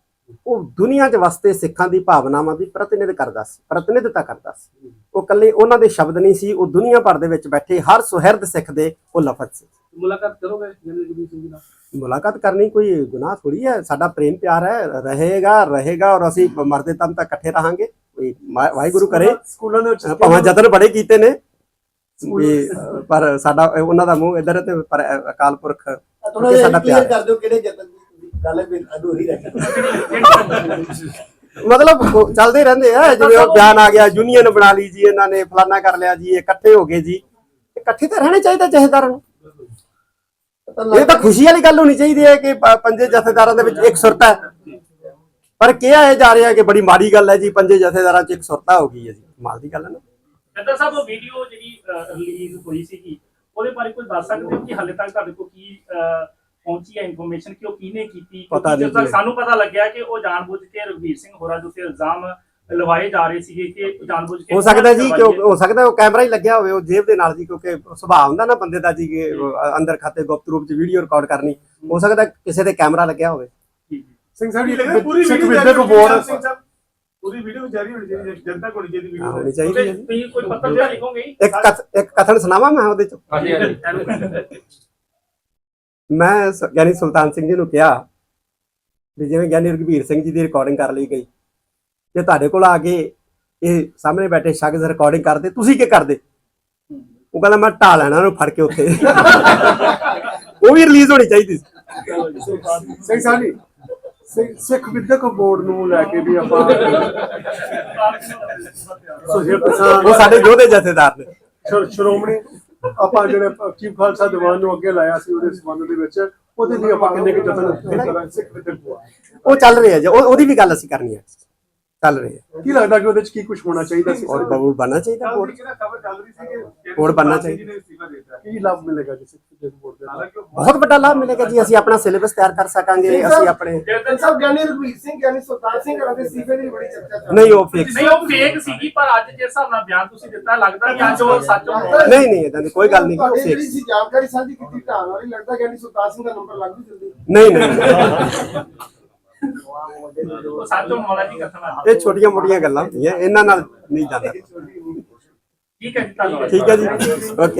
[SPEAKER 1] ਉਹ ਦੁਨੀਆ 'ਚ ਵਸਦੇ ਸਿੱਖਾਂ ਦੀ ਭਾਵਨਾਵਾਂ ਦੀ ਪ੍ਰਤੀਨਿਧ ਕਰਦਾ ਸੀ ਪ੍ਰਤੀਨਿਧਤਾ ਕਰਦਾ ਸੀ। ਉਹ ਕੱਲੇ ਉਹਨਾਂ ਦੇ ਸ਼ਬਦ ਨਹੀਂ ਸੀ ਉਹ ਦੁਨੀਆ ਭਰ ਦੇ ਵਿੱਚ ਬੈਠੇ ਹਰ ਸੁਹਿਰਦ ਸਿੱਖ ਦੇ ਉਹ ਲਫ਼ਜ਼ ਸੀ।
[SPEAKER 5] ਮੁਲਾਕਾਤ ਕਰੋਗੇ ਗਿਆਨੀ ਰਘਬੀਰ ਸਿੰਘ ਨਾਲ?
[SPEAKER 1] ਮੁਲਾਕਾਤ ਕਰਨੀ ਕੋਈ ਗੁਨਾਹ ਥੋੜੀ ਹੈ ਸਾਡਾ ਪ੍ਰੇਮ ਪਿਆਰ ਹੈ ਰਹੇਗਾ ਰਹੇਗਾ ਔਰ ਅਸੀਂ ਮਰਦੇ ਦਮ ਤੱਕ ਇਕੱਠੇ ਰਹਾਂਗੇ। ਕੋਈ ਵਾਹਿਗੁਰੂ ਕਰੇ।
[SPEAKER 2] ਸਕੂਲਾਂ ਦੇ ਵਿੱਚ
[SPEAKER 1] ਭਾਵੇਂ ਯਤਨ ਬੜੇ ਕੀਤੇ ਨੇ ਵੀ ਪਰ ਸਾਡਾ ਉਹਨਾਂ ਦਾ ਮੂੰਹ ਇਧਰ ਤੇ ਪਰ ਅਕਾਲ ਪੁਰਖ
[SPEAKER 4] ਥੋੜਾ ਜਿਹਾ
[SPEAKER 1] ਸਾਡਾ
[SPEAKER 4] ਕਲੀਅਰ
[SPEAKER 1] ਪਿਆਰ
[SPEAKER 4] ਕਰ ਦਿਓ ਕਿਹੜੇ ਜਤਨ ਦੀ ਗੱਲ ਵੀ ਅਧੂਰੀ ਰਹਿ ਗਈ
[SPEAKER 1] ਮਤਲਬ ਚੱਲਦੇ ਰਹਿੰਦੇ ਆ ਜਿਵੇਂ ਉਹ ਬਿਆਨ ਆ ਗਿਆ ਯੂਨੀਅਨ ਬਣਾ ਲਈ ਜੀ ਇਹਨਾਂ ਨੇ ਫਲਾਨਾ ਕਰ ਲਿਆ ਜੀ ਇਕੱਠੇ ਹੋ ਗਏ ਜੀ। ਇਕੱਠੇ ਤਾਂ ਰਹਿਣੇ ਚਾਹੀਦਾ ਜਥੇਦਾਰਾਂ ਨੂੰ। ਇਹ ਤਾਂ ਖੁਸ਼ੀ ਵਾਲੀ ਗੱਲ ਹੋਣੀ ਚਾਹੀਦੀ ਹੈ ਕਿ ਪੰਜੇ ਜਥੇਦਾਰਾਂ ਦੇ ਵਿੱਚ ਇੱਕ ਸੁਰਤਾ ਹੈ। ਪਰ ਕਿਹਾ ਇਹ ਜਾ ਰਿਹਾ ਕਿ ਬੜੀ ਮਾੜੀ ਗੱਲ ਹੈ ਜੀ ਪੰਜੇ ਜਥੇਦਾਰਾਂ 'ਚ ਇੱਕ ਸੁਰਤਾ ਹੋ ਗਈ ਹੈ ਜੀ। ਕਮਾਲ ਦੀ ਗੱਲ ਹੈ ਨਾ।
[SPEAKER 3] ਜੱਦਾ ਸਾਹਿਬ ਉਹ ਵੀਡੀਓ ਜਿਹੜੀ ਰਿਲੀਜ਼ ਹੋਈ ਸੀਗੀ ਉਹਦੇ ਬਾਰੇ ਕੁਝ ਦੱਸ ਸਕਦੇ ਹੋ ਕਿ ਹਾਲੇ ਤੱਕ ਤੁਹਾਡੇ ਕੋਲ ਕੀ ਪਹੁੰਚੀ ਹੈ ਇਨਫੋਰਮੇਸ਼ਨ ਕਿ ਉਹ ਕਿਹਨੇ ਕੀਤੀ?
[SPEAKER 1] ਪਤਾ
[SPEAKER 3] ਕਿਉਂਕਿ
[SPEAKER 1] ਨਹੀਂ
[SPEAKER 3] ਜਦੋਂ ਤੱਕ। ਸਾਨੂੰ ਪਤਾ ਲੱਗਿਆ ਕਿ ਉਹ ਜਾਣਬੁੱਝ ਕੇ ਰਘਵੀਰ ਸਿੰਘ ਹੋਰਾਂ ਦੇ ਉੱਤੇ ਇਲਜ਼ਾਮ ਲਵਾਏ ਜਾ ਰਹੇ ਸੀਗੇ ਕਿ ਜਾਣਬੁੱਝ ਕੇ
[SPEAKER 1] ਹੋ ਸਕਦਾ ਜੀ ਕਿ ਉਹ- ਹੋ ਸਕਦਾ ਉਹ ਕੈਮਰਾ ਹੀ ਲੱਗਿਆ ਹੋਵੇ ਉਹ ਜੇਬ ਦੇ ਨਾਲ ਜੀ ਕਿਉਂਕਿ ਸੁਭਾਅ ਹੁੰਦਾ ਨਾ ਬੰਦੇ ਦਾ ਜੀ ਕਿ ਉਹ ਅੰਦਰ ਖਾਤੇ ਗੁਪਤ ਰੂਪ 'ਚ ਵੀਡੀਓ ਰਿਕਾਰਡ ਕਰਨੀ। ਹੋ ਸਕਦਾ ਕਿਸੇ ਦੇ ਕੈਮਰਾ ਲੱਗਿਆ ਹੋਵੇ।
[SPEAKER 2] ਸਿੰਘ ਸਾਹਿਬ ਜੀ
[SPEAKER 8] ਲੱਗਦਾ ਪੂਰੀ
[SPEAKER 2] ਸਿੱਖ
[SPEAKER 8] ਵੀਡੀਓ
[SPEAKER 2] ਵਿਦਿਆ ਕੋ ਬੋਲ
[SPEAKER 8] ਸਿੰਘ ਸਾਹਿਬ ਪੂਰੀ ਵੀਡੀਓ ਜਾਰੀ ਹੋਣੀ ਚਾਹੀਦੀ ਹੈ ਜਨਤਾ ਕੋਲ ਜਿਹਦੀ
[SPEAKER 1] ਹਾਂ,
[SPEAKER 8] ਵੀਡੀਓ
[SPEAKER 1] ਹੋਣੀ ਚਾਹੀਦੀ ਹੈ। ਜੀ।
[SPEAKER 3] ਤੁਸੀਂ ਕੋਈ ਪੱਤਰ ਜਿਹਾ ਲਿਖੋਗੇ?
[SPEAKER 1] ਇੱਕ ਕਥ ਇੱਕ ਕਥਨ ਸੁਣਾਵਾਂ ਮੈਂ ਉਹਦੇ 'ਚ?
[SPEAKER 7] ਹਾਂਜੀ ਹਾਂਜੀ।
[SPEAKER 1] ਮੈਂ ਸ- ਗਿਆਨੀ ਸੁਲਤਾਨ ਸਿੰਘ ਜੀ ਨੂੰ ਕਿਹਾ ਵੀ ਜਿਵੇਂ ਗਿਆਨੀ ਰਘਬੀਰ ਸਿੰਘ ਜੀ ਦੀ ਰਿਕਾਰਡਿੰਗ ਕਰ ਲਈ ਗਈ। ਜੇ ਤੁਹਾਡੇ ਕੋਲ ਆ ਕੇ ਇਹ ਸਾਹਮਣੇ ਬੈਠੇ ਸ਼ਖਸ ਰਿਕਾਰਡਿੰਗ ਕਰਦੇ ਤੁਸੀਂ ਕੀ ਕਰਦੇ? ਉਹ ਕਹਿੰਦਾ ਮੈਂ ਢਾ ਲੈਣਾ ਉਹਨੂੰ ਫੜ ਕੇ ਉੱਥੇ। ਉਹ ਵੀ ਰਿਲੀਜ਼ ਹੋਣੀ ਚਾਹੀਦੀ ਸੀ।
[SPEAKER 2] ਸਿੰਘ ਸਾਹਿਬ ਜੀ ਸਿੱਖ- ਵਿਦਿਅਕ ਬੋਰਡ ਨੂੰ ਲੈ ਕੇ ਵੀ ਆਪਾਂ ਪਸਾਨ
[SPEAKER 1] ਉਹ ਸਾਡੇ ਯੋਧੇ ਜਥੇਦਾਰ ਨੇ।
[SPEAKER 2] ਸ਼੍ਰੋ- ਸ਼੍ਰੋਮਣੀ ਆਪਾਂ ਜਿਹੜੇ ਚੀਫ ਖਾਲਸਾ ਦੀਵਾਨ ਨੂੰ ਅੱਗੇ ਲਾਇਆ ਸੀ ਉਹਦੇ ਸੰਬੰਧ ਦੇ ਵਿੱਚ ਉਹਦੇ ਲਈ ਆਪਾਂ ਕਿੰਨੇ ਕੁ ਯਤਨ ਕਰਾਂਗੇ?
[SPEAKER 1] ਉਹ ਚੱਲ ਰਿਹਾ ਜੀ ਉਹ- ਉਹਦੀ ਵੀ ਗੱਲ ਅਸੀਂ ਕਰਨੀ ਹੈ। ਚੱਲ ਰਹੀ ਹੈ
[SPEAKER 2] ਕੀ ਲੱਗਦਾ ਕਿ ਉਹਦੇ ਚ ਕੀ ਕੁਝ ਹੋਣਾ ਚਾਹੀਦਾ ਸੀ?
[SPEAKER 1] ਔਰ ਬਬੂਲ ਬਣਨਾ ਚਾਹੀਦਾ ਬੋਰਡ
[SPEAKER 8] ਦੀ ਜਿਹੜਾ ਖਬਰ ਚੱਲ ਰਹੀ ਸੀ ਕਿ
[SPEAKER 1] ਹੋਰ ਬਣਨਾ
[SPEAKER 8] ਸਿੰਘ ਜੀ
[SPEAKER 1] ਚਾਹੀਦਾ।
[SPEAKER 2] ਕੀ ਲਾਭ ਮਿਲੇਗਾ ਜੀ ਸਿੱਖ
[SPEAKER 5] ਐਜੂਕੇਸ਼ਨ ਬੋਰਡ ਦੇ ਨਾਲ
[SPEAKER 1] ਬਹੁਤ ਵੱਡਾ ਲਾਭ ਮਿਲੇਗਾ ਜੀ ਅਸੀਂ ਆਪਣਾ ਸਿਲੇਬਸ ਤਿਆਰ ਕਰ ਸਕਾਂਗੇ ਅਸੀਂ ਆਪਣੇ
[SPEAKER 6] ਜਨਰਲ ਸਾਹਿਬ ਗਿਆਨੀ ਰਘਵੀਰ ਸਿੰਘ ਗਿਆਨੀ ਸੁਲਤਾਨ ਸਿੰਘ ਹਰਾਂ ਦੇ ਸੀਫੇ ਦੀ ਬੜੀ ਚਰਚਾ ਚੱਲ
[SPEAKER 1] ਨਹੀਂ ਉਹ ਫਿਕਸ
[SPEAKER 3] ਨਹੀਂ ਉਹ ਫੇਕ ਸੀਗੀ ਪਰ ਅੱਜ ਜਿਸ ਹਿਸਾਬ ਨਾਲ ਬਿਆਨ ਤੁਸੀਂ ਦਿੱਤਾ ਲੱਗਦਾ ਕਿ ਅੱਜ ਉਹ ਸੱਚ ਹੋ
[SPEAKER 1] ਨਹੀਂ ਨਹੀਂ ਇਦਾਂ ਦੀ ਕੋਈ ਗੱਲ ਨਹੀਂ ਉਹ
[SPEAKER 6] ਜਿਹੜੀ
[SPEAKER 1] ਫਿਕਸ
[SPEAKER 6] ਸੀ ਜਾਣਕਾਰੀ ਸਾਂਝੀ ਕੀਤੀ ਢਾਲ ਵਾਲੀ ਲੱਗਦਾ ਗਿਆਨੀ ਸੁਲਤਾਨ ਸਿੰਘ ਦਾ ਨੰਬਰ ਲੱਗ ਵੀ ਜਲਦੀ।
[SPEAKER 1] ਨਹੀਂ ਨਹੀਂ।
[SPEAKER 3] ਸੱਚ ਹੋਣ ਵਾਲਾ ਨਹੀਂ ਕਥਨ
[SPEAKER 1] ਇਹ ਛੋਟੀਆਂ ਮੋਟੀਆਂ ਗੱਲਾਂ ਹੁੰਦੀਆਂ ਇਹਨਾਂ ਨਾਲ ਨਹੀਂ ਜਾਂਦਾ।
[SPEAKER 3] ਠੀਕ ਹੈ ਜੀ ਧੰਨਵਾਦ।
[SPEAKER 1] ਠੀਕ ਹੈ ਜੀ। ਓਕੇ।